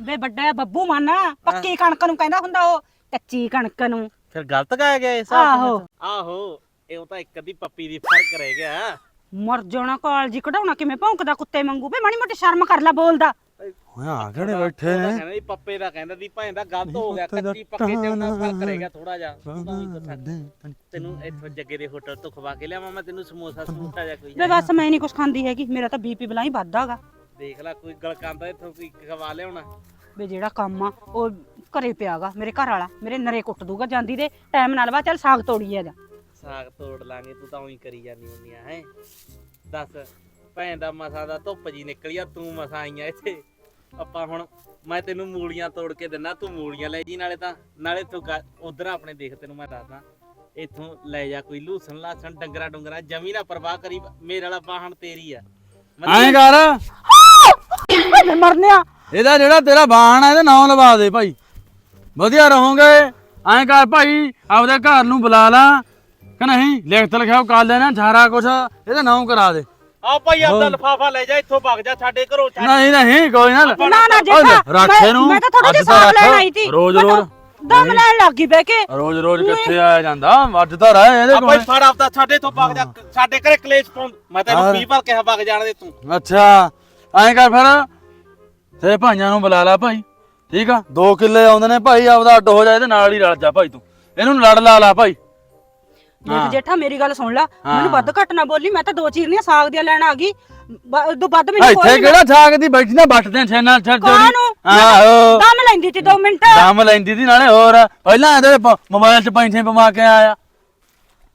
Speaker 7: ਵੇ ਵੱਡਾ ਬੱਬੂ ਮਨ ਪੱਕੀ ਕਣਕ ਨੂੰ ਕਹਿੰਦਾ ਹੁੰਦਾ ਉਹ। ਕੱਚੀ ਕਣਕ ਨੂੰ।
Speaker 1: ਫਿਰ ਗਲਤ ਗਾਇਆ ਗਿਆ ਇਸ
Speaker 7: ਆਹੋ।
Speaker 1: ਆਹੋ ਇਹ ਉਹ ਤਾਂ ਇੱਕ ਅੱਧੀ ਪੱਪੀ ਦੀ ਫ਼ਰਕ ਰਹਿ ਗਿਆ।
Speaker 7: ਮਰ ਜਾਣਾ ਕਾਲਜੀ ਕਢਾਉਣਾ ਕਿਵੇਂ? ਭੌਂਕਦਾ ਕੁੱਤੇ ਵਾਂਗੂ। ਵੇ ਮਾੜੀ ਮੋਟੀ ਸ਼ਰਮ ਕਰ ਲੈ ਬੋਲਦਾ।
Speaker 3: ਓਏ ਆ ਕਿਹੜੇ ਬੈਠੇ ਨੇ?
Speaker 1: ਕਹਿੰਦਾ ਸੀ ਪੱਪੇ ਦਾ ਕਹਿੰਦਾ ਦੀ ਭਾਂਦਾ ਗਲਤ ਹੋ ਗਿਆ। ਕੱਚੀ ਪੱਕੇ ਚ ਉਹਨਾਂ ਫ਼ਰਕ ਰਹਿ ਗਿਆ ਥੋੜਾ ਜਿਹਾ। ਤਾਂ ਤੈਨੂੰ ਇੱਥੋਂ ਜੱਗੇ ਦੇ ਹੋਟਲ ਤੋਂ ਖਵਾ ਕੇ ਲਿਆਵਾਂ ਮੈਂ ਤੈਨੂੰ ਸਮੋਸਾ ਸਮੂਸਾ ਜਾਂ ਕੋਈ
Speaker 7: ਵੇ ਬਸ ਮੈਂ ਨਹੀਂ ਕੁਛ ਖਾਂਦੀ ਹੈਗੀ। ਮੇਰਾ ਤਾਂ ਬੀਪੀ ਬਲਾਈ ਵੱਧਦਾਗਾ
Speaker 1: ਦੇਖ ਲੈ ਕੋਈ ਗਲਕਾਂਦਾ ਇੱਥੋਂ ਕੋਈ ਖਵਾ ਲਿਆਉਣਾ।
Speaker 7: ਵੇ ਜਿਹੜਾ ਕੰਮ ਆ ਉਹ ਘਰੇ ਪਿਆਗਾ ਮੇਰੇ ਘਰ ਵਾਲਾ ਮੇਰੇ ਨਰੇ ਕੁੱਟ ਦੂਗਾ ਜਾਂਦੀ ਦੇ ਟਾਈਮ ਨਾਲ ਵਾ ਚੱਲ ਸਾਗ ਤੋੜੀਏ ਜਾ।
Speaker 1: ਸਾਗ ਤੋੜ ਲਾਂਗੇ ਤੂੰ ਤਾਂ ਉਹੀ ਕਰੀ ਜਾਂਦੀ ਹੁੰਦੀਆਂ ਹੈ? ਦੱਸ ਭੈਣ ਦਾ ਮਸਾ ਦਾ ਧੁੱਪ ਜੀ ਨਿਕਲੀ ਆ ਤੂੰ ਮਸਾ ਆਈਆਂ ਇੱਥੇ। ਆਪਾਂ ਹੁਣ ਮੈਂ ਤੈਨੂੰ ਮੂਲੀਆਂ ਤੋੜ ਕੇ ਦਿੰਨਾ ਤੂੰ ਮੂਲੀਆਂ ਲੈ ਜੀ ਨਾਲੇ ਤਾਂ ਨਾਲੇ ਤੂੰ ਉਧਰ ਆਪਣੇ ਦੇਖ ਤੈਨੂੰ ਮੈਂ ਦੱਸਦਾ। ਇੱਥੋਂ ਲੈ ਜਾ ਕੋਈ ਲੂਸਣ ਲਾਸਣ ਡੰਗਰਾ ਡੁੰਗਰਾ ਜਮੀ ਨਾ ਪਰਵਾਹ ਕਰੀ ਮੇਰੇ ਵਾਲਾ ਬਾਹਣ ਤੇਰੀ ਆ।
Speaker 3: ਐਂ ਕਰ।
Speaker 7: ਵੇ ਮਰਨਿਆ
Speaker 3: ਇਹਦਾ ਜਿਹੜਾ ਤੇਰਾ ਬਾਣ ਹੈ ਇਹਦਾ ਨਾਮ ਲਵਾ ਦੇ ਭਾਈ। ਵਧੀਆ ਰਹੋਗੇ। ਐਂ ਕਰ ਭਾਈ ਆਪਦੇ ਘਰ ਨੂੰ ਬੁਲਾ ਲਾ। ਕਿ ਨਹੀਂ ਲਿਖਤ ਲਿਖਾਓ ਕਰ ਲੈਣਾ ਸਾਰਾ ਕੁਝ ਇਹਦਾ ਨਾਮ ਕਰਾ ਦੇ।
Speaker 1: ਆ ਭਾਈ ਆਪਦਾ ਲਫਾਫਾ ਲੈ ਜਾ ਇੱਥੋਂ ਭੱਗ ਜਾ ਸਾਡੇ ਘਰੋਂ ਛੱਡ।
Speaker 3: ਨਹੀਂ ਨਹੀਂ ਕੋਈ ਨਾ।
Speaker 7: ਨਾ ਨਾ ਜੇਠਾ
Speaker 3: ਰੱਖ
Speaker 7: ਮੈਂ-
Speaker 3: ਇਹਨੂੰ।
Speaker 7: ਮੈਂ ਤਾਂ ਥੋੜਾ ਜਿਹਾ
Speaker 3: ਤਾਂ
Speaker 7: ਸਾਗ ਲੈਣ। ਆਈ ਸੀ।
Speaker 3: ਰੋਜ਼ ਰੋਜ਼।
Speaker 7: ਦਮ ਲੈਣ ਲੱਗ ਗਈ ਬਹਿ ਕੇ।
Speaker 3: ਰੋਜ਼ ਰੋਜ਼ ਕਿੱਥੇ ਆਇਆ ਜਾਂਦਾ? ਅੱਜ ਤਾਂ ਰਹਿ ਇਹਦੇ
Speaker 1: ਆ ਭਾਈ
Speaker 3: ਕੋਲ।
Speaker 1: ਫੜ ਆਪਦਾ ਸਾਡੇ ਤੋਂ ਭੱਗ ਜਾ। ਸਾਡੇ ਘਰੇ ਕਲੇਸ਼ ਪਾਉਂ ਮੈਂ ਤੈਨੂੰ
Speaker 3: ਹਾਂ।
Speaker 1: 20 ਵਾਰ ਕਿਹਾ ਭੱਗ ਜਾਣ ਦੇ ਤੂੰ।
Speaker 3: ਅੱਛਾ। ਐਂ ਕਰ ਫਿਰ। ਤੇ ਭਾਈਆਂ ਨੂੰ ਬੁਲਾ ਲਾ ਭਾਈ ਠੀਕ ਆ? 2 ਕਿੱਲੇ ਆਉਂਦੇ ਨੇ ਭਾਈ ਆਪਦਾ ਅੱਡ ਹੋ ਜਾ ਇਹਦੇ ਨਾਲ ਹੀ ਰਲ ਜਾ ਭਾਈ ਤੂੰ। ਇਹਨੂੰ ਲੜ ਲਾ ਲਾ ਭਾਈ।
Speaker 7: ਦੇਖ ਜੇਠਾ ਮੇਰੀ ਗੱਲ ਸੁਣ ਲੈ। ਮੈਨੂੰ ਵੱਧ ਘੱਟ ਨਾ ਬੋਲੀ ਮੈਂ ਤਾਂ ਦੋ ਚੀਰਨੀਆਂ ਸਾਗ ਦੀਆਂ ਲੈਣ ਆ ਗਈ। ਬ- ਉਦੋਂ ਵੱਧ ਮੈਨੂੰ
Speaker 3: ਇੱਥੇ
Speaker 7: ਕੋਈ
Speaker 3: ਕਿਹੜਾ ਛਾਗ ਦੀ ਬੈਠੀ ਨਾ ਵੱਟਦੇ ਛੇਨਾ ਛੱਡ
Speaker 7: ਕਾਹਨੂੰ?
Speaker 3: ਆਹੋ
Speaker 7: ਦਮ ਲੈਂਦੀ ਤੀ 2 ਮਿੰਟ।
Speaker 3: ਦਮ ਲੈਂਦੀ ਦੀ ਨਾਲੇ ਹੋਰ। ਪਹਿਲਾਂ ਇਹਦੇ ਪ- ਮੋਬਾਈਲ 'ਚ ਪੈਸੇ ਪਵਾ ਕੇ ਆਇਆ।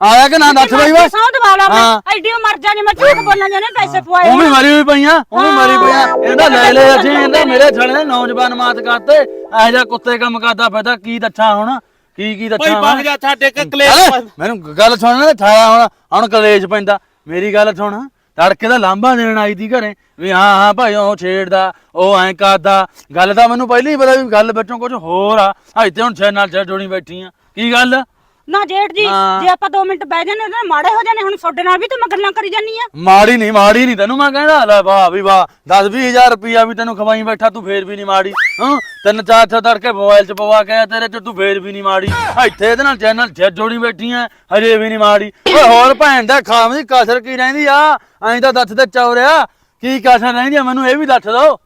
Speaker 3: ਆਇਆ ਕਿ ਨਾ ਦੱਸ ਬਈ ਵਾ
Speaker 7: ਸੌਂ ਦਵਾ ਲਾ
Speaker 3: ਹਾਂ।
Speaker 7: ਮੈਂ ਐਡੀ ਮਰ ਜਾਣੀ ਮੈਂ ਝੂਠ ਬੋਲਣ ਜਾਣੇ ਪੈਸੇ ਪਵਾਏ
Speaker 3: ਉਹ ਵੀ ਮਰੀ ਹੋਈ ਪਈਆਂ ਉਹ ਵੀ ਮਰੀ ਪਈਆਂ। ਇਹਦਾ ਲੈ ਲੈ ਅਸੀਂ ਇਹਦਾ ਮੇਰੇ ਛੜੇ ਨੇ ਨੌਜਵਾਨ ਮਾਤ ਕਰਤੇ। ਇਹੋ ਜਿਹਾ ਕੁੱਤੇ ਕੰਮ ਕਰਦਾ ਫਿਰਦਾ ਕੀ ਦੱਛਾ ਹੁਣ? ਕੀ ਕੀ
Speaker 1: ਭਾਈ
Speaker 3: ਦੱਛਾ
Speaker 1: ਬਾਗ
Speaker 3: ਹੁਣ
Speaker 1: ਜਾ ਛੱਡ ਕੇ ਕਲੇਸ਼
Speaker 3: ਮੈਨੂੰ ਗੱਲ ਸੁਣ ਲੈ ਠਾਇਆ ਹੁਣ ਹੁਣ ਕਲੇਸ਼ ਪੈਂਦਾ। ਮੇਰੀ ਗੱਲ ਸੁਣ ਤੜਕੇ ਦਾ ਲਾਂਭਾ ਦੇਣ ਆਈ ਦੀ ਘਰੇ ਵੀ ਹਾਂ ਹਾਂ ਭਾਈ ਉਹ ਛੇੜਦਾ ਉਹ ਐਂ ਕਰਦਾ। ਗੱਲ ਤਾਂ ਮੈਨੂੰ ਪਹਿਲਾਂ ਹੀ ਪਤਾ ਵੀ ਗੱਲ ਵਿੱਚੋਂ ਕੁਝ ਹੋਰ ਆ। ਇੱਥੇ ਹੁਣ ਛੇ ਨਾਲ ਛੇ ਜੋੜੀ ਬੈਠੀ ਆ। ਕੀ ਗੱਲ?
Speaker 7: ਨਾ ਜੇਠ ਜੀ
Speaker 3: ਹਾਂ।
Speaker 7: ਜੇ ਆਪਾਂ 2 ਮਿੰਟ ਬਹਿ ਜਾਂਦੇ ਤਾਂ ਮਾੜੇ ਹੋ ਜਾਣੇ ਹੁਣ ਤੁਹਾਡੇ ਨਾਲ ਵੀ ਤਾਂ ਮੈਂ ਗੱਲਾਂ ਕਰੀ ਜਾਨੀ ਆ
Speaker 3: ਮਾੜੀ ਨਹੀਂ ਮਾੜੀ ਨਹੀਂ ਤੈਨੂੰ ਮੈਂ ਕਹਿੰਦਾ ਲੈ ਵਾਹ ਵੀ ਵਾਹ 10 20000 ਰੁਪਿਆ ਵੀ ਤੈਨੂੰ ਖਵਾਈ ਬੈਠਾ ਤੂੰ ਫੇਰ ਵੀ ਨਹੀਂ ਮਾੜੀ ਹਾਂ? ਤਿੰਨ ਚਾਰ ਛੇ ਤੜਕੇ ਮੋਬਾਈਲ 'ਚ ਪਵਾ ਕੇ ਆਇਆ ਤੇਰੇ 'ਚ ਤੂੰ ਫੇਰ ਵੀ ਨਹੀਂ ਮਾੜੀ। ਇੱਥੇ ਇਹਦੇ ਨਾਲ ਚੈਨਲ ਛੇ ਜੋੜੀ ਬੈਠੀ ਐ ਹਜੇ ਵੀ ਨਹੀਂ ਮਾੜੀ। ਓਏ ਹੋਰ ਭੈਣ ਦਾ ਖਾਮ ਦੀ ਕਸਰ ਕੀ ਰਹਿੰਦੀ ਆ? ਐਂ ਤਾਂ ਦੱਸ ਤੇ ਚੌਰਿਆ ਕੀ ਕਸਰ ਰਹਿੰਦੀ ਆ? ਮੈਨੂੰ ਇਹ ਵੀ ਦੱਸ ਦੋ।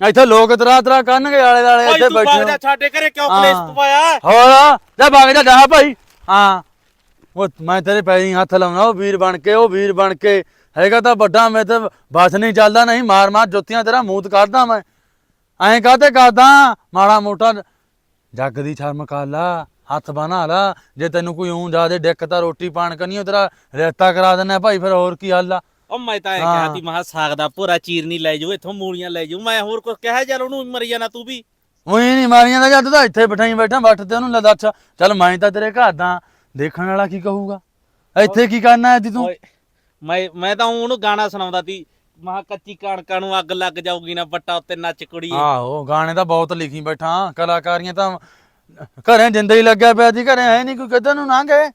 Speaker 3: ਇੱਥੇ ਲੋਕ ਤਰਾ ਤਰਾ ਕਰਨਗੇ ਆਲੇ ਦਾਲੇ
Speaker 1: ਭਾਈ
Speaker 3: ਇੱਥੇ
Speaker 1: ਤੂੰ ਬਾਗ ਜਾ
Speaker 3: ਬੈਠੇ
Speaker 1: ਛੱਡ ਕੇ ਘਰੇ ਕਿਉਂ
Speaker 3: ਹਾਂ।
Speaker 1: ਕਲੇਸ਼ ਪਵਾਇਆ?
Speaker 3: ਹੋਰ ਜਾ ਬਾਗ ਜਾ ਜਾ ਭਾਈ। ਹਾਂ। ਉਹ ਮੈਂ ਤੇਰੇ ਪੈਰੀ ਹੱਥ ਲਾਉਣਾ ਉਹ ਵੀਰ ਬਣ ਕੇ ਉਹ ਵੀਰ ਬਣ ਕੇ। ਹੈਗਾ ਤਾਂ ਵੱਡਾ ਮੈਂ ਤੇ ਬਸ ਨਹੀਂ ਚੱਲਦਾ ਨਹੀਂ ਮਾਰ ਮਾਰ ਜੁੱਤੀਆਂ ਤੇਰਾ ਮੂਤ ਕੱਢਦਾ ਮੈਂ। ਐਂ ਕਾਤੇ ਕਰਦਾ? ਮਾੜਾ ਮੋਟਾ ਜੱਗ ਦੀ ਸ਼ਰਮ ਕਰ ਲਾ ਹੱਥ ਬਣਾ ਲਾ। ਜੇ ਤੈਨੂੰ ਕੋਈ ਊਂ ਜਾਦੇ ਡਿੱਕ ਤਾਂ ਰੋਟੀ ਪਾਣ ਉਹ ਤੇਰਾ ਰਿਸ਼ਤਾ ਕਰਾ ਦਿੰਨਾ ਭਾਈ ਫਿਰ ਹੋਰ ਕੀ ਹੱਲ ਆ?
Speaker 1: ਉਹ ਮੈਂ ਤਾਂ ਇਹ। ਕਿਹਾ ਮਹਾ ਸਾਗ ਦਾ ਪੂਰਾ ਚੀਰ ਨਹੀਂ ਲੈ ਜਾਊ ਇੱਥੋਂ ਮੂਲੀਆਂ ਲੈ ਜਾਊ ਮੈਂ ਹੋਰ ਕੁਝ ਕਿਹਾ ਚੱਲ ਉਹਨੂੰ ਮਰੀ ਜਾਣਾ ਤੂੰ ਵੀ।
Speaker 3: ਉਹੀ ਨਹੀਂ ਮਾਰੀਆਂ ਦਾ ਜਦ ਤਾਂ ਇੱਥੇ ਬਿਠਾਈ ਬੈਠਾ ਬੱਟ ਤੇ ਉਹਨੂੰ ਲੈ ਦੱਸ ਚੱਲ ਮੈਂ ਤਾਂ ਤੇਰੇ ਘਰ ਦਾ ਦੇਖਣ ਵਾਲਾ ਕੀ ਕਹੂਗਾ? ਇੱਥੇ ਕੀ ਕਰਨਾ ਜੀ ਤੂੰ?
Speaker 1: ਮੈਂ ਮੈਂ ਤਾਂ ਉਹਨੂੰ ਗਾਣਾ ਸੁਣਾਉਂਦਾ ਸੀ। ਮਹਾ ਕੱਚੀ ਕਣਕਾਂ ਨੂੰ ਅੱਗ ਲੱਗ ਜਾਊਗੀ ਨਾ ਬੱਟਾ ਉੱਤੇ ਨੱਚ ਕੁੜੀ
Speaker 3: ਆਹੋ ਗਾਣੇ ਤਾਂ ਬਹੁਤ ਲਿਖੀ ਬੈਠਾ। ਕਲਾਕਾਰੀਆਂ ਤਾਂ ਘਰੇ ਜਿੰਦਾ ਹੀ ਲੱਗਿਆ ਪਿਆ ਸੀ ਘਰੇ ਹੈ ਨਹੀਂ ਕੋਈ ਕਿੱਧਰ ਨੂੰ ਨਾ ਗਏ?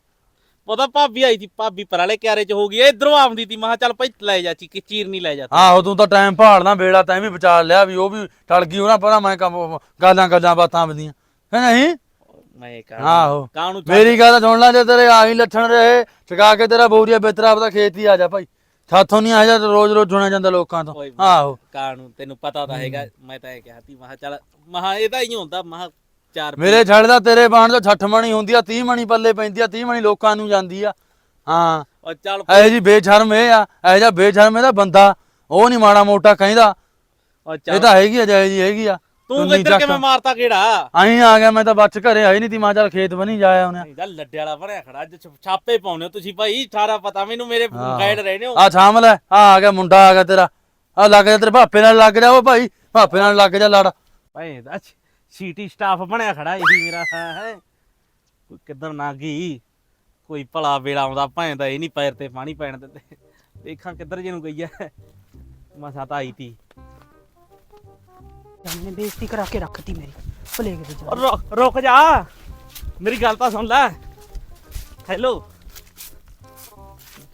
Speaker 1: ਉਹਦਾ ਭਾਬੀ ਆਈ ਸੀ ਭਾਬੀ ਪਰਾਲੇ ਕਿਆਰੇ ਚ ਹੋ ਗਈ ਇਧਰੋਂ ਆਉਂਦੀ ਸੀ ਮਹਾ ਚੱਲ ਭਾਈ ਲੈ ਜਾ ਚੀ ਕਿ ਚੀਰ ਨਹੀਂ ਲੈ ਜਾ
Speaker 3: ਆਹੋ ਤੂੰ ਤਾਂ ਟਾਈਮ ਭਾਲਦਾ ਵੇਲਾ ਤੈਂ ਵੀ ਵਿਚਾਰ ਲਿਆ ਵੀ ਉਹ ਵੀ ਟਲ ਗਈ ਉਹਨਾਂ ਪਰਾਂ ਮੈਂ ਕੰਮ ਗਾਲਾਂ ਗੱਲਾਂ ਬਾਤਾਂ ਬਦੀਆਂ ਹੈ ਨਹੀਂ?
Speaker 1: ਮੈਂ ਕਹਾਂ
Speaker 3: ਆਹੋ।
Speaker 1: ਕਾਹਨੂੰ
Speaker 3: ਮੇਰੀ ਗੱਲ ਸੁਣ ਲੈ ਜੇ ਤੇਰੇ ਆਹੀ ਲੱਛਣ ਰਹੇ ਚਕਾ ਕੇ ਤੇਰਾ ਬੋਰੀਆ ਬਿਤਰਾ ਆਪਦਾ ਖੇਤ ਹੀ ਆ ਜਾ ਭਾਈ। ਸਾਥੋਂ ਨਹੀਂ ਆ ਜਾ ਰੋਜ਼ ਰੋਜ਼ ਸੁਣਿਆ ਜਾਂਦਾ ਲੋਕਾਂ ਤੋਂ। ਆਹੋ।
Speaker 1: ਕਾਹਨੂੰ ਤੈਨੂੰ ਪਤਾ ਤਾਂ ਹੈਗਾ ਮੈਂ ਤਾਂ ਇਹ ਕਿਹਾ ਸੀ ਮਹਾ ਚੱਲ ਮਹਾ ਇਹਦਾ ਹੀ ਹੁੰਦਾ ਮਹਾ ਚਾਰ
Speaker 3: ਮੇਰੇ ਛੱਡਦਾ ਤੇਰੇ ਬਾਣ ਤੋਂ 60 ਮਣੀ ਹੁੰਦੀ ਆ 30 ਮਣੀ ਪੱਲੇ ਪੈਂਦੀ ਆ 30 ਮਣੀ ਲੋਕਾਂ ਨੂੰ ਜਾਂਦੀ ਆ। ਹਾਂ।
Speaker 1: ਉਹ ਚੱਲ
Speaker 3: ਇਹ ਜੀ ਬੇਸ਼ਰਮ ਇਹ ਆ ਇਹ ਜਿਹਾ ਬੇਸ਼ਰਮ ਇਹਦਾ ਬੰਦਾ ਉਹ ਨਹੀਂ ਮਾੜਾ ਮੋਟਾ ਕਹਿੰਦਾ।
Speaker 1: ਉਹ
Speaker 3: ਇਹ
Speaker 1: ਚੱਲ।
Speaker 3: ਤਾਂ ਹੈਗੀ ਆ ਜਾਇ ਜੀ ਹੈਗੀ ਆ
Speaker 1: ਤੂੰ
Speaker 3: ਚੁੰਨੀ ਚੱਕ।
Speaker 1: ਕਿਵੇਂ ਮਾਰਤਾ ਕਿਹੜਾ?
Speaker 3: ਆਈ ਆ ਗਿਆ ਮੈਂ ਤਾਂ ਬੱਚ ਘਰੇ ਆਈ ਨਹੀਂ ਤੀ ਮਾਂ ਚੱਲ ਖੇਤ ਬਣੀ ਜਾਇਆ ਉਹਨੇ
Speaker 1: ਇਹਦਾ ਲੱਡੇ ਵਾਲਾ ਬਣਿਆ ਖੜਾ ਅੱਜ ਛ- ਛਾਪੇ ਪਾਉਨੇ ਹੋ ਤੁਸੀਂ ਭਾਈ ਸਾਰਾ ਪਤਾ ਮੈਨੂੰ ਮੇਰੇ
Speaker 3: ਹਾਂ।
Speaker 1: ਗਾਈਡ ਰਹਿਣੇ ਹੋ।
Speaker 3: ਆ ਸ਼ਾਮਲ ਹੈ ਆ ਆ ਗਿਆ ਮੁੰਡਾ ਆ ਗਿਆ ਤੇਰਾ ਆ ਲੱਗ ਜਾ ਤੇਰੇ ਭਾਪੇ ਨਾਲ ਲੱਗ ਜਾ ਉਹ ਭਾਈ ਭਾਪੇ ਨਾਲ ਲੱਗ ਜਾ ਲੜ।
Speaker 1: ਭਾਈ ਦਾ ਸੀਟੀ ਸਟਾਫ ਬਣਿਆ ਖੜਾ ਇਹੀ ਮੇਰਾ ਹੈ। ਕੋਈ ਕਿੱਧਰ ਨਾ ਗਈ। ਕੋਈ ਭਲਾ ਵੇਲਾ ਆਉਂਦਾ ਭਾਂ ਦਾ ਇਹ ਨਹੀਂ ਪੈਰ ਤੇ ਪਾਣੀ ਪੈਣ ਦਿੰਦੇ। ਦੇਖਾਂ ਕਿੱਧਰ ਜੇ ਨੂੰ ਗਈ ਐ ਮਸਾ ਤਾਂ ਆਈ ਤੀ।
Speaker 7: ਜਾਨੇ ਬੇਇੱਜ਼ਤੀ ਕਰਾ ਕੇ ਰੱਖਤੀ ਮੇਰੀ। ਭਲੇਗ ਦੇ
Speaker 1: ਔਰ ਰੁਕ- ਰੁਕ ਜਾ। ਮੇਰੀ ਗੱਲ ਤਾਂ ਸੁਣ ਲੈ। ਹੈਲੋ।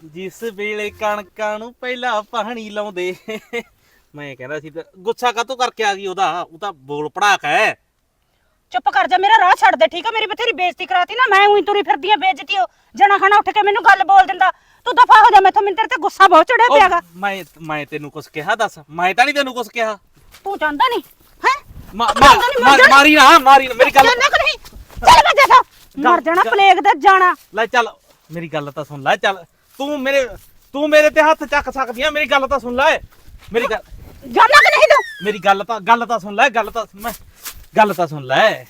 Speaker 1: ਜਿਸ ਵੇਲੇ ਕਣਕਾਂ ਨੂੰ ਪਹਿਲਾਂ ਪਾਣੀ ਲਾਉਂਦੇ ਮੈਂ ਕਹਿੰਦਾ ਸੀ ਗੁੱਸਾ ਕਾਤੋਂ ਕਰਕੇ ਆ ਗਈ ਉਹਦਾ? ਉਹ ਤਾਂ ਬੋਲ ਪੜਾਕ ਹੈ।
Speaker 7: ਚੁੱਪ ਕਰ ਜਾ ਮੇਰਾ ਰਾਹ ਛੱਡ ਦੇ ਠੀਕ ਆ? ਮੇਰੀ ਬਥੇਰੀ ਬੇਇੱਜ਼ਤੀ ਕਰਾਤੀ ਨਾ ਮੈਂ ਉਹੀ ਤੁਰੀ ਫਿਰਦੀ ਆ ਬੇਇੱਜ਼ਤੀ ਹੋ ਜਣਾ ਖਣਾ ਉੱਠ ਕੇ ਮੈਨੂੰ ਗੱਲ ਬੋਲ ਦਿੰਦਾ। ਤੂੰ ਦਫਾ ਹੋ ਜਾ ਮੈਥੋਂ ਮੈਨੂੰ ਤੇਰੇ ਤੇ ਗੁੱਸਾ ਬਹੁਤ ਚੜਿਆ
Speaker 1: ਉਹ
Speaker 7: ਪਿਆਗਾ
Speaker 1: ਮੈਂ ਮੈਂ ਤੈਨੂੰ ਕੁਛ ਕਿਹਾ ਦੱਸ। ਮੈਂ ਤਾਂ ਨਹੀਂ ਤੈਨੂੰ ਕੁਛ ਕਿਹਾ।
Speaker 7: ਤੂੰ ਜਾਣਦਾ ਨਹੀਂ ਹੈ?
Speaker 1: ਮਾ- ਮਾ- ਮਾ- ਮਾਰੀ ਨਾ ਮਾਰੀ ਨਾ ਮੇਰੀ ਗੱਲ
Speaker 7: ਜਾਣਾ ਕਿ ਨਹੀਂ? ਚੱਲ ਮੈਂ ਦੇਖਾ ਮਰ ਜਾਣਾ ਪਲੇਗ ਤੇ ਜਾਣਾ।
Speaker 1: ਲੈ ਚੱਲ ਮੇਰੀ ਗੱਲ ਤਾਂ ਸੁਣ ਲੈ ਚੱਲ। ਤੂੰ ਮੇਰੇ ਤੂੰ ਮੇਰੇ ਤੇ ਹੱਥ ਚੱਕ ਸਕਦੀ ਆ ਮੇਰੀ ਗੱਲ ਤਾਂ ਸੁਣ ਲੈ। ਮੇਰੀ ਗੱਲ
Speaker 7: ਜਾਣਾ ਕਿ ਨਹੀਂ ਤੂੰ?
Speaker 1: ਮੇਰੀ ਗੱਲ ਤਾਂ ਗੱਲ ਤਾਂ ਸੁਣ ਲੈ ਗੱਲ ਤਾਂ ਮੈਂ ਗੱਲ ਤਾਂ ਸੁਣ ਲੈ।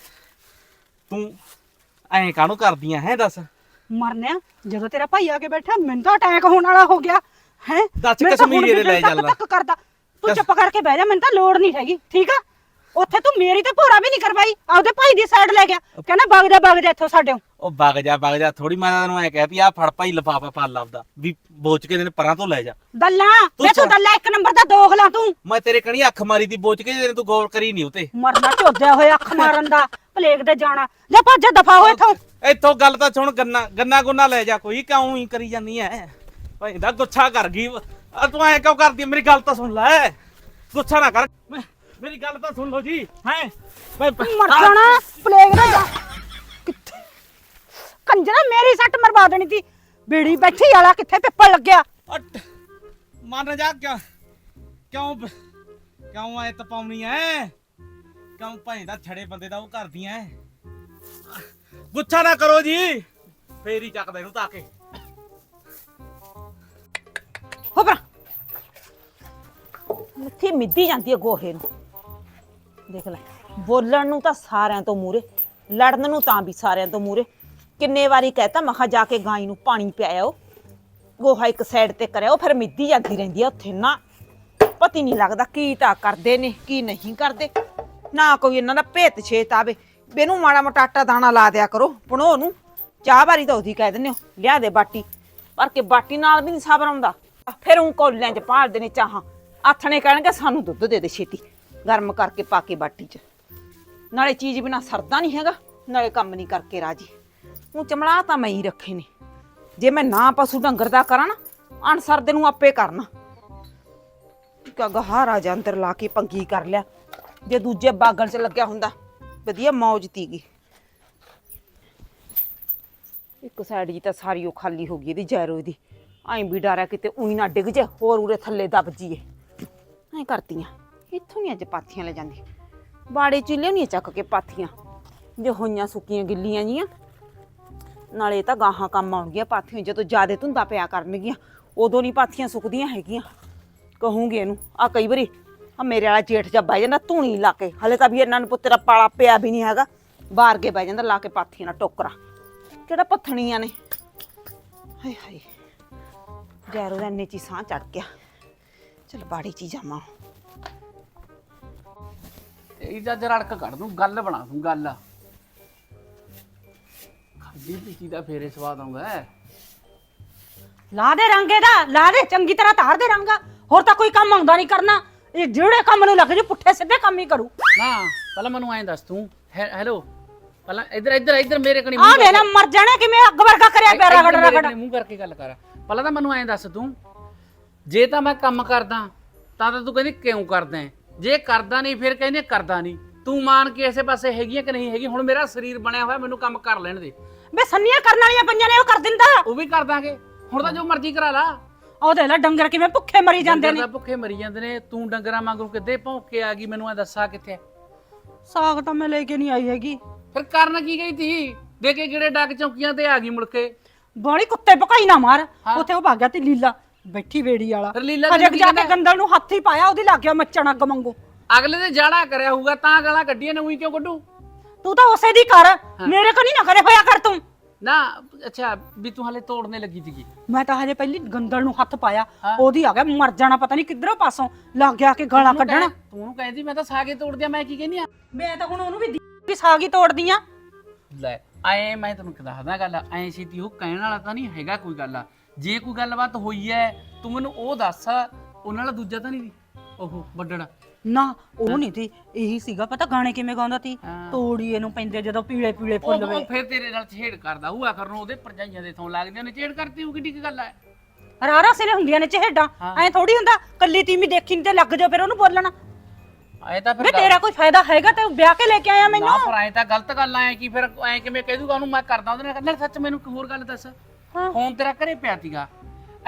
Speaker 1: ਤੂੰ ਐਂ ਕਾਹਨੂੰ ਕਰਦੀਆਂ ਹੈ ਦੱਸ?
Speaker 7: ਮਰਨਿਆ ਜਦੋਂ ਤੇਰਾ ਭਾਈ ਆ ਕੇ ਬੈਠਾ ਮੈਨੂੰ ਤਾਂ ਅਟੈਕ ਹੋਣ ਵਾਲਾ ਹੋ ਗਿਆ। ਹੈ?
Speaker 1: ਦੱਸ ਕਸ਼ਮੀਰ ਦੇ ਲੈ ਚੱਲ।
Speaker 7: ਕਰਦਾ। ਤੂੰ ਚੁੱਪ ਕਰਕੇ ਬਹਿ ਜਾ ਮੈਨੂੰ ਤਾਂ ਲੋੜ ਨਹੀਂ ਹੈਗੀ ਠੀਕ ਆ? ਉੱਥੇ ਤੂੰ ਮੇਰੀ ਤੇ ਭੋਰਾ ਵੀ ਨਹੀਂ ਕਰਵਾਈ ਆਪਦੇ ਭਾਈ ਦੀ ਸਾਈਡ ਲੈ ਗਿਆ। ਕਹਿੰਦਾ ਵਗ ਜਾ ਵਗ ਜਾ ਇੱਥੋਂ ਸਾਡੇ
Speaker 1: ਉਹ ਵਗ ਜਾ ਵਗ ਜਾ ਥੋੜੀ ਮੈਂ ਤੈਨੂੰ ਐ ਕਹਿਤੀ ਆ ਫੜ ਭਾਈ ਲਫਾਫਾ ਪਾ ਲੱਭਦਾ ਵੀ ਬੋਚ ਕੇ ਨੇ ਪਰਾਂ ਤੋਂ ਲੈ ਜਾ।
Speaker 7: ਦੱਲਾ ਮੈਂ ਤੂੰ। ਦੱਲਾ ਇੱਕ ਨੰਬਰ ਦਾ ਦੋਗਲਾ ਤੂੰ।
Speaker 1: ਮੈਂ ਤੇਰੇ ਕਣੀ ਅੱਖ ਮਾਰੀ ਦੀ ਬੋਚ ਕੇ ਜਿਹਨੇ ਤੂੰ ਗੌਰ ਕਰੀ ਨਹੀਂ ਉਤੇ
Speaker 7: ਮਰਨਾ ਝੋਦਿਆ ਹੋਇਆ ਅੱਖ ਮਾਰਨ ਦਾ ਪਲੇਗ ਤੇ ਜਾਣਾ। ਜਾ ਭੱਜ ਦਫਾ ਹੋ ਇੱਥੋਂ।
Speaker 1: ਇੱਥੋਂ ਗੱਲ ਤਾਂ ਸੁਣ ਗੰਨਾ ਗੰਨਾ ਗੁੰਨਾ ਲੈ ਜਾ ਕੋਈ ਕਿਉਂ ਹੀ ਕਰੀ ਜਾਂਦੀ ਐ? ਭਾਈ ਦਾ ਗੁੱਸਾ ਕਰ ਗਈ ਆ ਤੂੰ ਐ ਕਿਉਂ ਕਰਦੀ? ਮੇਰੀ ਗੱਲ ਤਾਂ ਸੁਣ ਲੈ। ਗੁੱਸਾ ਨਾ ਕਰ। ਮੈਂ- ਮੇਰੀ ਗੱਲ ਤਾਂ ਸੁਣ ਲਓ ਜੀ ਹੈ?
Speaker 7: ਮਰ ਜਾਣਾ ਪਲੇਗ ਤੇ ਜਾ। ਕਿੱਥੇ? ਕੰਜਰਾ ਮੇਰੀ ਸੱਟ ਮਰਵਾ ਦੇਣੀ ਸੀ। ਬੀੜੀ ਬੈਠੀ ਵਾਲਾ ਕਿੱਥੇ ਪਿੱਪਲ ਲੱਗਿਆ?
Speaker 1: ਅਟ ਮੰਨ ਜਾ ਕਿਉਂ? ਕਿਉਂ ਬ- ਕਿਉਂ ਐ ਤਪਾਉਣੀ ਐ? ਕਿਉਂ ਭਾਈ ਦਾ ਛੜੇ ਬੰਦੇ ਦਾ ਉਹ ਕਰਦੀਆਂ ਐ? ਗੁੱਸਾ ਨਾ ਕਰੋ ਜੀ। ਫੇਰ ਹੀ ਚੱਕਦਾ ਇਹਨੂੰ ਤਾਂ ਕੇ।
Speaker 2: ਹੋ ਪਰਾਂ ਮਿੱਠੀ ਮਿੱਦੀ ਜਾਂਦੀ ਹੈ ਗੋਹੇ ਨੂੰ। ਦੇਖ ਲੈ, ਬੋਲਣ ਨੂੰ ਤਾਂ ਸਾਰਿਆਂ ਤੋਂ ਮੂਰੇ ਲੜਨ ਨੂੰ ਤਾਂ ਵੀ ਸਾਰਿਆਂ ਤੋਂ ਮੂਰੇ ਕਿੰਨੇ ਵਾਰੀ ਕਹਿਤਾ ਮਖਾ ਜਾ ਕੇ ਗਾਈ ਨੂੰ ਪਾਣੀ ਪਿਆਇਓ ਗੋਹਾ ਇੱਕ ਸਾਈਡ ਤੇ ਕਰਿਓ ਫਿਰ ਮਿੱਦੀ ਜਾਂਦੀ ਰਹਿੰਦੀ ਆ ਉੱਥੇ। ਨਾ, ਪਤੀ ਨਹੀਂ ਲੱਗਦਾ ਕੀ ਤਾਂ ਕਰਦੇ ਨੇ, ਕੀ ਨਹੀਂ ਕਰਦੇ। ਨਾ ਕੋਈ ਇਹਨਾਂ ਦਾ ਭੇਤ ਛੇਤ ਆਵੇ। ਵੀ ਇਹਨੂੰ ਮਾੜਾ ਮੋਟਾ ਆਟਾ ਦਾਣਾ ਲਾ ਦਿਆ ਕਰੋ, ਪਣੋ ਨੂੰ ਚਾਹ ਵਾਰੀ ਤਾਂ ਉਹਦੀ ਕਹਿ ਦਿੰਦੇ ਹੋ, ਲਿਆ ਦੇ ਬਾਟੀ। ਪਰ ਕਿ ਬਾਟੀ ਨਾਲ ਵੀ ਨਹੀਂ ਸਾਬਰ ਆਉਂਦਾ। ਫਿਰ ਉਹ ਕੋਲਿਆਂ 'ਚ ਭਾਲਦੇ ਨੇ ਚਾਹਾਂ। ਆਥਣੇ ਕਹਿਣਗੇ, ਸਾਨੂੰ ਦੁੱਧ ਦੇ ਦੇ ਛੇਤੀ। ਗਰਮ ਕਰਕੇ ਪਾ ਕੇ ਬਾਟੀ 'ਚ। ਨਾਲੇ ਚੀਜ਼ ਬਿਨਾ ਸਰਦਾ ਨਹੀਂ ਹੈਗਾ, ਨਾਲੇ ਕੰਮ ਨਹੀਂ ਕਰਕੇ ਰਾਜੀ। ਉਹ ਚਮੜਾ ਤਾਂ ਮੈਂ ਹੀ ਰੱਖੇ ਨੇ। ਜੇ ਮੈਂ ਨਾ ਪਸ਼ੂ ਡੰਗਰ ਦਾ ਕਰਾਂ ਨਾ, ਅਣਸਰ ਦੇ ਨੂੰ ਆਪੇ ਕਰਨਾ। ਕਾ ਗਹਾਰਾ ਜਾਂ ਅੰਦਰ ਲਾ ਕੇ ਪੰਗੀ ਕਰ ਲਿਆ। ਜੇ ਦੂਜੇ ਬਾਗਲ 'ਚ ਲੱਗਿਆ ਹੁੰਦਾ, ਵਧੀਆ ਮੌਜ ਤੀਗੀ। ਇੱਕ ਸਾਈਡ ਜੀ ਤਾਂ ਸਾਰੀ ਉਹ ਖਾਲੀ ਹੋ ਗਈ ਇਹਦੀ ਜੈਰੋ ਦੀ ਐਂ ਵੀ ਡਰਿਆ ਕਿਤੇ ਉਹੀ ਨਾ ਡਿੱਗ ਜੇ ਹੋਰ ਉਰੇ ਥੱਲੇ ਦੱਬ ਜੀਏ ਐਂ ਕਰਤੀਆਂ। ਇੱਥੋਂ ਨਹੀਂ ਅੱਜ ਪਾਥੀਆਂ ਲੈ ਜਾਂਦੀ। ਬਾੜੇ ਚ ਲਿਆਉਣੀਆਂ ਚੱਕ ਕੇ ਪਾਥੀਆਂ, ਜੇ ਹੋਈਆਂ ਸੁੱਕੀਆਂ ਗਿੱਲੀਆਂ ਜੀਆਂ। ਨਾਲੇ ਤਾਂ ਗਾਹਾਂ ਕੰਮ ਆਉਣਗੀਆਂ ਪਾਥੀਆਂ, ਜਦੋਂ ਜ਼ਿਆਦੇ ਧੁੰਦਾ ਪਿਆ ਕਰਨਗੀਆਂ, ਉਦੋਂ ਨਹੀਂ ਪਾਥੀਆਂ ਸੁੱਕਦੀਆਂ ਹੈਗੀਆਂ। ਕਹੂੰਗੀ ਇਹਨੂੰ, ਆ ਕਈ ਵਾਰੀ, ਆ ਮੇਰੇ ਵਾਲਾ ਜੇਠ ਜਾ ਬਹਿ ਜਾਂਦਾ ਧੂਣੀ ਲਾ ਕੇ, ਹਲੇ ਤਾਂ ਵੀ ਇਹਨਾਂ ਨੂੰ ਪੁੱਤਰਾ ਪਾਲਾ ਪਿਆ ਵੀ ਨਹੀਂ ਹੈਗਾ। ਬਾਹਰ ਕੇ ਬਹਿ ਜਾਂਦਾ ਲਾ ਕੇ ਪਾਥੀਆਂ ਨਾਲ ਟੋਕਰਾ। ਕਿਹੜਾ ਪੱਥਣੀਆਂ ਨੇ? ਹਾਏ ਹਾਏ ਜੈਰੋ ਦਾ ਇੰਨੇ ਚ ਹੀ ਸਾਹ ਚੜ ਗਿਆ। ਚਲ ਬਾੜੀ ਚ ਹੀ ਜਾਵਾਂ।
Speaker 6: ਇਹ ਜੱਜ ਰੜਕ ਕੱਢ ਦੂੰ ਗੱਲ ਬਣਾ ਦੂੰ ਗੱਲ। ਖਾਦੀ ਪੀਤੀ ਦਾ ਫੇਰੇ ਸਵਾਦ ਆਉਂਦਾ ਹੈ।
Speaker 7: ਲਾ ਦੇ ਰੰਗੇ ਦਾ ਲਾ ਦੇ ਚੰਗੀ ਤਰ੍ਹਾਂ ਧਾਰ ਦੇ ਰੰਗਾ। ਹੋਰ ਤਾਂ ਕੋਈ ਕੰਮ ਆਉਂਦਾ ਨਹੀਂ ਕਰਨਾ। ਇਹ ਜਿਹੜੇ ਕੰਮ ਨੂੰ ਲੱਗ ਜੇ ਪੁੱਠੇ ਸਿੱਧੇ ਕੰਮ ਹੀ ਕਰੂ।
Speaker 6: ਨਾ ਪਹਿਲਾਂ ਮੈਨੂੰ ਐਂ ਦੱਸ ਤੂੰ ਹੈ- ਹੈਲੋ ਪਹਿਲਾਂ ਇੱਧਰ ਇੱਧਰ ਇੱਧਰ ਮੇਰੇ ਕਣੀ
Speaker 7: ਆ ਵੇ ਨਾ ਮਰ ਜਾਣਾ ਕਿਵੇਂ ਅੱਗ ਵਰਗਾ ਕਰਿਆ ਪਿਆ ਰਗੜ
Speaker 6: ਮੇਰੇ
Speaker 7: ਰਗੜ
Speaker 6: ਮੂੰਹ ਕਰਕੇ ਗੱਲ ਕਰ। ਪਹਿਲਾਂ ਤਾਂ ਮੈਨੂੰ ਐਂ ਦੱਸ ਤੂੰ ਜੇ ਤਾਂ ਮੈਂ ਕੰਮ ਕਰਦਾ ਤਾਂ ਤਾਂ ਤੂੰ ਕਹਿੰਦੀ ਕਿਉਂ ਕਰਦਾ ਹੈ? ਜੇ ਕਰਦਾ ਨਹੀਂ ਫਿਰ ਕਹਿੰਦੀ ਕਰਦਾ ਨਹੀਂ। ਤੂੰ ਮਾਨ ਕੇ ਇਸੇ ਪਾਸੇ ਹੈਗੀ ਕਿ ਨਹੀਂ ਹੈਗੀ ਹੁਣ ਮੇਰਾ ਸਰੀਰ ਬਣਿਆ ਹੋਇਆ ਮੈਨੂੰ ਕੰਮ ਕਰ ਲੈਣ ਦੇ।
Speaker 7: ਵੇ ਸੰਨੀਆਂ ਕਰਨ ਵਾਲੀਆਂ ਪਈਆਂ ਨੇ ਉਹ ਕਰ ਦਿੰਦਾ।
Speaker 6: ਉਹ ਵੀ ਕਰ ਦਾਂਗੇ। ਹੁਣ ਤਾਂ ਜੋ ਮਰਜ਼ੀ ਕਰਾ ਲਾ।
Speaker 7: ਉਹਦੇ ਲੈ ਡੰਗਰ ਕਿਵੇਂ ਭੁੱਖੇ ਮਰੀ ਜਾਂਦੇ
Speaker 6: ਡੰਗਰ
Speaker 7: ਨੇ।
Speaker 6: ਤਾਂ ਭੁੱਖੇ ਮਰੀ ਜਾਂਦੇ ਨੇ। ਤੂੰ ਡੰਗਰਾਂ ਵਾਂਗੂ ਕਿੱਦੇ ਭੌਂਕ ਕੇ ਆ ਗਈ ਮੈਨੂੰ ਐ ਦੱਸਾ ਕਿੱਥੇ?
Speaker 7: ਸਾਗ ਤਾਂ ਮੈਂ ਲੈ ਕੇ ਨਹੀਂ ਆਈ ਹੈਗੀ।
Speaker 6: ਫਿਰ ਕਰਨ ਕੀ ਗਈ ਤੀ? ਦੇ ਕੇ ਜਿਹੜੇ ਡੱਕ ਚੌਕੀਆਂ ਤੇ ਆ ਗਈ ਮੁੜ ਕੇ।
Speaker 7: ਬੋਲੀ ਕੁੱਤੇ ਭਕਾਈ ਨਾ ਮਾਰ। ਉੱਥੇ ਉਹ ਭਾਗਿਆ ਤੇ ਲੀਲਾ। ਬੈਠੀ ਵੇੜੀ ਵਾਲਾ।
Speaker 6: ਫਿਰ ਲੀਲਾ
Speaker 7: ਅਜੇ ਜਾ
Speaker 6: ਕੀ
Speaker 7: ਗੰਦਲ ਨੂੰ ਹੱਥ ਹੀ ਪਾਇਆ ਉਹਦੀ ਲੱਗ ਗਿਆ ਮੱਚਣ ਅੱਗ ਮੰਗੂ
Speaker 6: ਅਗਲੇ ਦੇ ਜਾੜਾ ਕਰਿਆ ਹੋਊਗਾ ਤਾਂ ਗਾਲਾਂ ਕੱਢੀਆਂ ਨੇ ਉਹੀ ਕਿਉਂ ਕੱਢੂ?
Speaker 7: ਤੂੰ ਤਾਂ ਉਸੇ ਦੀ ਕਰ ਮੇਰੇ ਕੋ ਨਹੀਂ ਨਾ ਕਰੇ ਹੋਇਆ ਕਰ ਤੂੰ।
Speaker 6: ਨਾ ਅੱਛਾ ਵੀ ਤੂੰ ਹਲੇ ਤੋੜਨੇ ਲੱਗੀ ਸੀਗੀ।
Speaker 7: ਮੈਂ ਤਾਂ ਹਜੇ ਪਹਿਲੀ ਗੰਦਲ ਨੂੰ ਹੱਥ ਪਾਇਆ ਉਹਦੀ ਆ ਗਿਆ ਮਰ ਜਾਣਾ ਪਤਾ ਨਹੀਂ ਕਿੱਧਰੋਂ ਪਾਸੋਂ ਲੱਗ ਗਿਆ ਕਿ ਗਾਲਾਂ ਕੱਢਣ।
Speaker 6: ਤੂੰ ਉਹਨੂੰ ਕਹਿੰਦੀ ਮੈਂ ਤਾਂ ਸਾਗੇ ਤੋੜ ਦਿਆਂ ਮੈਂ ਕੀ ਕਹਿੰਦੀ ਆ?
Speaker 7: ਮੈਂ ਤਾਂ ਹੁਣ ਉਹਨੂੰ ਵੀ ਦੀ- ਵੀ ਸਾਗ ਤੋੜਦੀ ਆ।
Speaker 6: ਲੈ ਐ ਮੈਂ ਤੈਨੂੰ ਦੱਸਦਾ ਗੱਲ ਐ ਛੇਤੀ ਉਹ ਕਹਿਣ ਵਾਲਾ ਤਾਂ ਨਹੀਂ ਹੈਗਾ ਕੋਈ ਗੱਲ ਜੇ ਕੋਈ ਗੱਲਬਾਤ ਹੋਈ ਐ ਤੂੰ ਮੈਨੂੰ ਉਹ ਦੱਸ ਉਹਨਾਂ ਨਾਲ ਦੂਜਾ ਤਾਂ ਨਹੀਂ ਉਹ ਵੱਡੜਾ
Speaker 7: ਨਾ ਉਹ ਨਹੀਂ ਤੀ ਇਹੀ ਸੀਗਾ ਪਤਾ ਗਾਣੇ ਕਿਵੇਂ ਗਾਉਂਦਾ ਤੀ
Speaker 6: ਹਾਂ।
Speaker 7: ਤੋੜੀਏ ਨੂੰ ਪੈਂਦੇ ਜਦੋਂ ਪੀਲੇ ਪੀਲੇ ਫੁੱਲ
Speaker 6: ਉਹ
Speaker 7: ਵੇ।
Speaker 6: ਉਹ ਫਿਰ ਤੇਰੇ ਨਾਲ ਛੇੜ ਕਰਦਾ ਹੂਆ ਕਰਨ ਉਹਦੇ ਪਰਜਾਈਆਂ ਦੇ ਥੋਂ ਲੱਗਦੀਆਂ ਨੇ ਛੇੜ ਕਰਤੀ ਉਹ ਕਿੱਡੀ ਕੁ ਗੱਲ ਐ।
Speaker 7: ਰਾਰਾ ਸਿਰੇ ਹੁੰਦੀਆਂ ਨੇ ਚਿਹੜਾ। ਐ ਥੋੜੀ ਹੁੰਦਾ ਕੱਲੀ ਤੀਮੀ ਦੇਖੀ ਨਹੀਂ ਤੇ ਲੱਗ ਜਾ ਫਿਰ ਉਹਨੂੰ ਬੋਲਣਾ।
Speaker 6: ਐ ਤਾਂ
Speaker 7: ਵੇ
Speaker 6: ਫਿਰ
Speaker 7: ਤੇਰਾ ਕੋਈ ਫਾਇਦਾ ਹੈਗਾ ਤੇ ਵਿਆਹ ਕੇ ਲੈ ਕੇ ਆਇਆ ਮੈਨੂੰ।
Speaker 6: ਨਾ ਪਰ ਐ ਤਾਂ ਗਲਤ ਗੱਲ ਐ ਕਿ ਫਿਰ ਐ ਕਿਵੇਂ ਕਹਿ ਦੂਗਾ ਉਹਨੂੰ ਮੈਂ ਕਰਦਾ ਉਹਦੇ ਨਾਲ ਨਾਲ ਸੱਚ ਮੈਨੂੰ ਇੱਕ ਹੋਰ ਗੱਲ ਦੱਸ।
Speaker 7: ਹਾਂ।
Speaker 6: ਫੋਨ ਤੇਰਾ ਘਰੇ ਪਿਆ ਤੀਗਾ।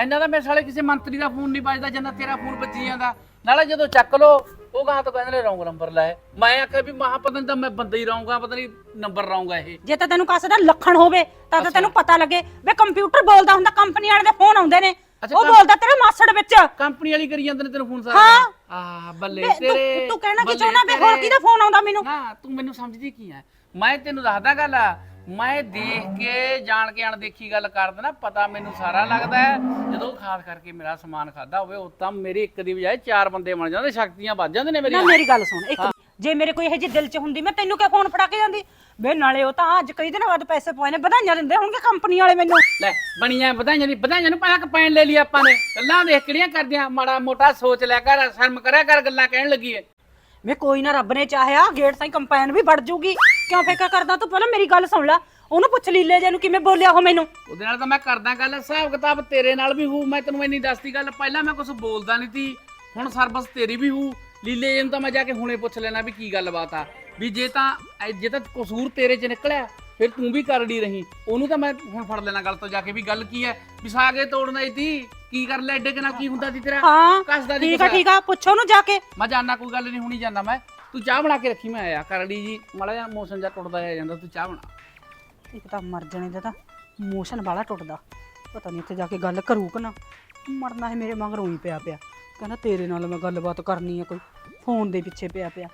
Speaker 6: ਇੰਨਾ ਤਾਂ ਮੇਰੇ ਸਾਲੇ ਕਿਸੇ ਮੰਤਰੀ ਦਾ ਫੋਨ ਨਹੀਂ ਵੱਜਦਾ ਜਿੰਨਾ ਤੇਰਾ ਫੋਨ ਵੱਜੀ ਜਾਂਦਾ। ਨਾਲੇ ਜਦੋਂ ਚੱਕ ਲੋ ਉਹ ਗਾਂ ਤੋਂ ਕਹਿੰਦੇ ਨੇ ਰੌਂਗ ਨੰਬਰ ਲਾਏ ਮੈਂ ਆਖਿਆ ਵੀ ਮਹਾ ਪਤਾ ਨਹੀਂ ਤਾਂ ਮੈਂ ਬੰਦਾ ਹੀ ਰਹੂੰਗਾ ਪਤਾ ਨਹੀਂ ਨੰਬਰ ਰਹੂੰਗਾ ਇਹ।
Speaker 7: ਜੇ ਤਾਂ ਤੈਨੂੰ ਕਾਸੇ ਦਾ ਲੱਖਣ ਹੋਵੇ ਤਾਂ ਤਾਂ ਤੈਨੂੰ ਪਤਾ ਲੱਗੇ। ਵੇ ਕੰਪਿਊਟਰ ਬੋਲਦਾ ਹੁੰਦਾ ਕੰਪਨੀ ਵਾਲੇ ਦੇ ਫੋਨ ਆਉਂਦੇ ਨੇ। ਉਹ
Speaker 6: ਕੰਮ-
Speaker 7: ਬੋਲਦਾ ਤੇਰੇ ਮਾਸੜ ਵਿੱਚ।
Speaker 6: ਕੰਪਨੀ ਵਾਲੀ ਕਰੀ ਜਾਂਦੇ ਨੇ ਤੈਨੂੰ ਫੋਨ ਸਾਰਾ
Speaker 7: ਹਾਂ।
Speaker 6: ਆ ਬੱਲੇ
Speaker 7: ਵੇ ਤੂੰ-
Speaker 6: ਤੇਰੇ
Speaker 7: ਤੂੰ ਕਹਿਣਾ ਕੀ
Speaker 6: ਬੱਲੇ
Speaker 7: ਚਾਹੁੰਦਾ? ਵੇ ਹੋਰ
Speaker 6: ਤੇਰੇ।
Speaker 7: ਕਿਹਦਾ ਫੋਨ ਆਉਂਦਾ ਮੈਨੂੰ?
Speaker 6: ਨਾ ਤੂੰ ਮੈਨੂੰ ਸਮਝਦੀ ਕੀ ਐ? ਮੈਂ ਤੈਨੂੰ ਦੱਸਦਾ ਗੱਲ। ਆ ਮੈਂ ਦੇਖ ਕੇ ਜਾਣ ਕੇ ਅਣਦੇਖੀ ਗੱਲ ਕਰਦਾ ਨਾ ਪਤਾ ਮੈਨੂੰ ਸਾਰਾ ਲੱਗਦਾ ਹੈ ਜਦੋਂ ਖਾਸ ਕਰਕੇ ਮੇਰਾ ਸਮਾਨ ਖਾਦਾ ਹੋਵੇ ਉਹ ਤਾਂ ਮੇਰੇ ਇੱਕ ਦੀ ਬਜਾਏ ਚਾਰ ਬੰਦੇ ਬਣ ਜਾਂਦੇ ਸ਼ਕਤੀਆਂ ਵੱਜ ਜਾਂਦੇ ਨੇ
Speaker 7: ਨਾ
Speaker 6: ਮੇਰੀਆਂ
Speaker 7: ਮੇਰੀ ਗੱਲ ਸੁਣ ਇੱਕ ਜੇ ਮੇਰੇ ਕੋਈ ਇਹ ਜਿਹੀ ਦਿਲ 'ਚ ਹੁੰਦੀ ਮੈਂ ਤੈਨੂੰ ਕਿਉਂ ਫੋਨ ਫੜਾ ਕੇ ਜਾਂਦੀ? ਵੇ ਨਾਲੇ ਉਹ ਤਾਂ ਅੱਜ ਕਈ ਦਿਨਾਂ ਬਾਅਦ ਪੈਸੇ ਪਵਾਏ ਨੇ ਵਧਾਈਆਂ ਦਿੰਦੇ ਹੋਣਗੇ ਕੰਪਨੀ ਵਾਲੇ ਮੈਨੂੰ।
Speaker 6: ਲੈ ਬਣੀਆਂ ਵਧਾਈਆਂ ਦੀ ਵਧਾਈਆਂ ਨੂੰ ਪਹਿਲਾਂ ਕਪੈਨ ਲੈ ਲਈ ਆਪਾਂ ਨੇ। ਗੱਲਾਂ ਦੇਖ ਕਿਹੜੀਆਂ ਕਰਦਿਆਂ ਮਾੜਾ ਮੋਟਾ ਸੋਚ ਲਿਆ ਕਰ ਸ਼ਰਮ ਕਰਿਆ ਕਰ ਗੱਲਾਂ ਕਹਿਣ ਲੱਗੀ ਐ
Speaker 7: ਵੇ ਕੋਈ ਨਾ ਰੱਬ ਨੇ ਚਾਹਿਆ, ਗੇਟ ਸਾਈ ਕੰਪੈਨ ਵੀ ਵੜ ਜੂਗੀ। ਕਿਉਂ ਫਿਕਰ ਕਰਦਾ ਤੂੰ? ਪਹਿਲਾਂ ਮੇਰੀ ਗੱਲ ਸੁਣ ਲੈ। ਉਹਨੂੰ ਪੁੱਛ ਲੀਲੇ ਜੇ ਨੂੰ ਕਿਵੇਂ ਬੋਲਿਆ ਉਹ ਮੈਨੂੰ।
Speaker 6: ਉਹਦੇ ਨਾਲ ਤਾਂ ਮੈਂ ਕਰਦਾ ਗੱਲ, ਹਿਸਾਬ ਕਿਤਾਬ ਤੇਰੇ ਨਾਲ ਵੀ ਹੂ ਮੈਂ ਤੈਨੂੰ ਇੰਨੀ ਦੱਸਦੀ ਗੱਲ, ਪਹਿਲਾਂ ਮੈਂ ਕੁਝ ਬੋਲਦਾ ਨਹੀਂ ਸੀ। ਹੁਣ ਸਰਬਸ ਤੇਰੀ ਵੀ ਹੂ ਲੀਲੇ ਜੀ ਨੂੰ ਤਾਂ ਮੈਂ ਜਾ ਕੇ ਹੁਣੇ ਪੁੱਛ ਲੈਣਾ ਵੀ ਕੀ ਗੱਲਬਾਤ ਆ। ਵੀ ਜੇ ਤਾਂ ਜੇ ਤਾਂ ਕਸੂਰ ਤੇਰੇ 'ਚ ਨਿਕਲਿਆ ਫਿਰ ਤੂੰ ਵੀ ਕਰੜੀ ਰਹੀ। ਉਹਨੂੰ ਤਾਂ ਮੈਂ ਹੁਣ ਫੜ ਲੈਣਾ ਗੱਲ ਤੋਂ ਜਾ ਕੇ ਵੀ ਗੱਲ ਕੀ ਹੈ? ਵੀ ਸਾਗੇ ਤੋੜਨਾ ਈ ਤੀ। ਕੀ ਕਰ ਲੈ ਐਡੇ ਕਿਨਾ ਕੀ ਹੁੰਦਾ ਸੀ ਤੇਰਾ?
Speaker 7: ਹਾਂ
Speaker 6: ਕੱਸਦਾ ਨੀ
Speaker 7: ਠੀਕ ਆ। ਠੀਕ ਆ ਪੁੱਛੋ ਉਹਨੂੰ ਜਾ ਕੇ।
Speaker 6: ਮੈਂ ਜਾਣਾ ਕੋਈ ਗੱਲ ਨਹੀਂ ਹੁਣੀ ਜਾਂਦਾ ਮੈਂ। ਤੂੰ ਚਾਹ ਬਣਾ ਕੇ ਰੱਖੀ ਮੈਂ ਆਇਆ। ਕਰੜੀ ਜੀ ਮਾੜਾ ਜਿਹਾ ਮੌਸਮ ਜਿਹਾ ਟੁੱਟਦਾ ਆ ਜਾਂਦਾ ਤੂੰ ਚਾਹ ਬਣਾ।
Speaker 7: ਇੱਕ ਤਾਂ ਮਰ ਜਾਣੇ ਦਾ ਤਾਂ ਮੋਸ਼ਨ ਵਾਲਾ ਟੁੱਟਦਾ। ਪਤਾ ਨਹੀਂ ਇੱਥੇ ਜਾ ਕੇ ਗੱਲ ਕਰੂ ਕਿ ਨਾ। ਮਰਨਾ ਹੈ ਮੇਰੇ ਮਗਰ ਉਹੀ ਪਿਆ ਪਿਆ। ਕਹਿੰਦਾ ਤੇਰੇ ਨਾਲ ਮੈਂ ਗੱਲਬਾਤ ਕਰਨੀ ਹੈ ਕੋਈ। ਫੋਨ ਦੇ ਪਿੱਛੇ ਪਿਆ ਪਿਆ।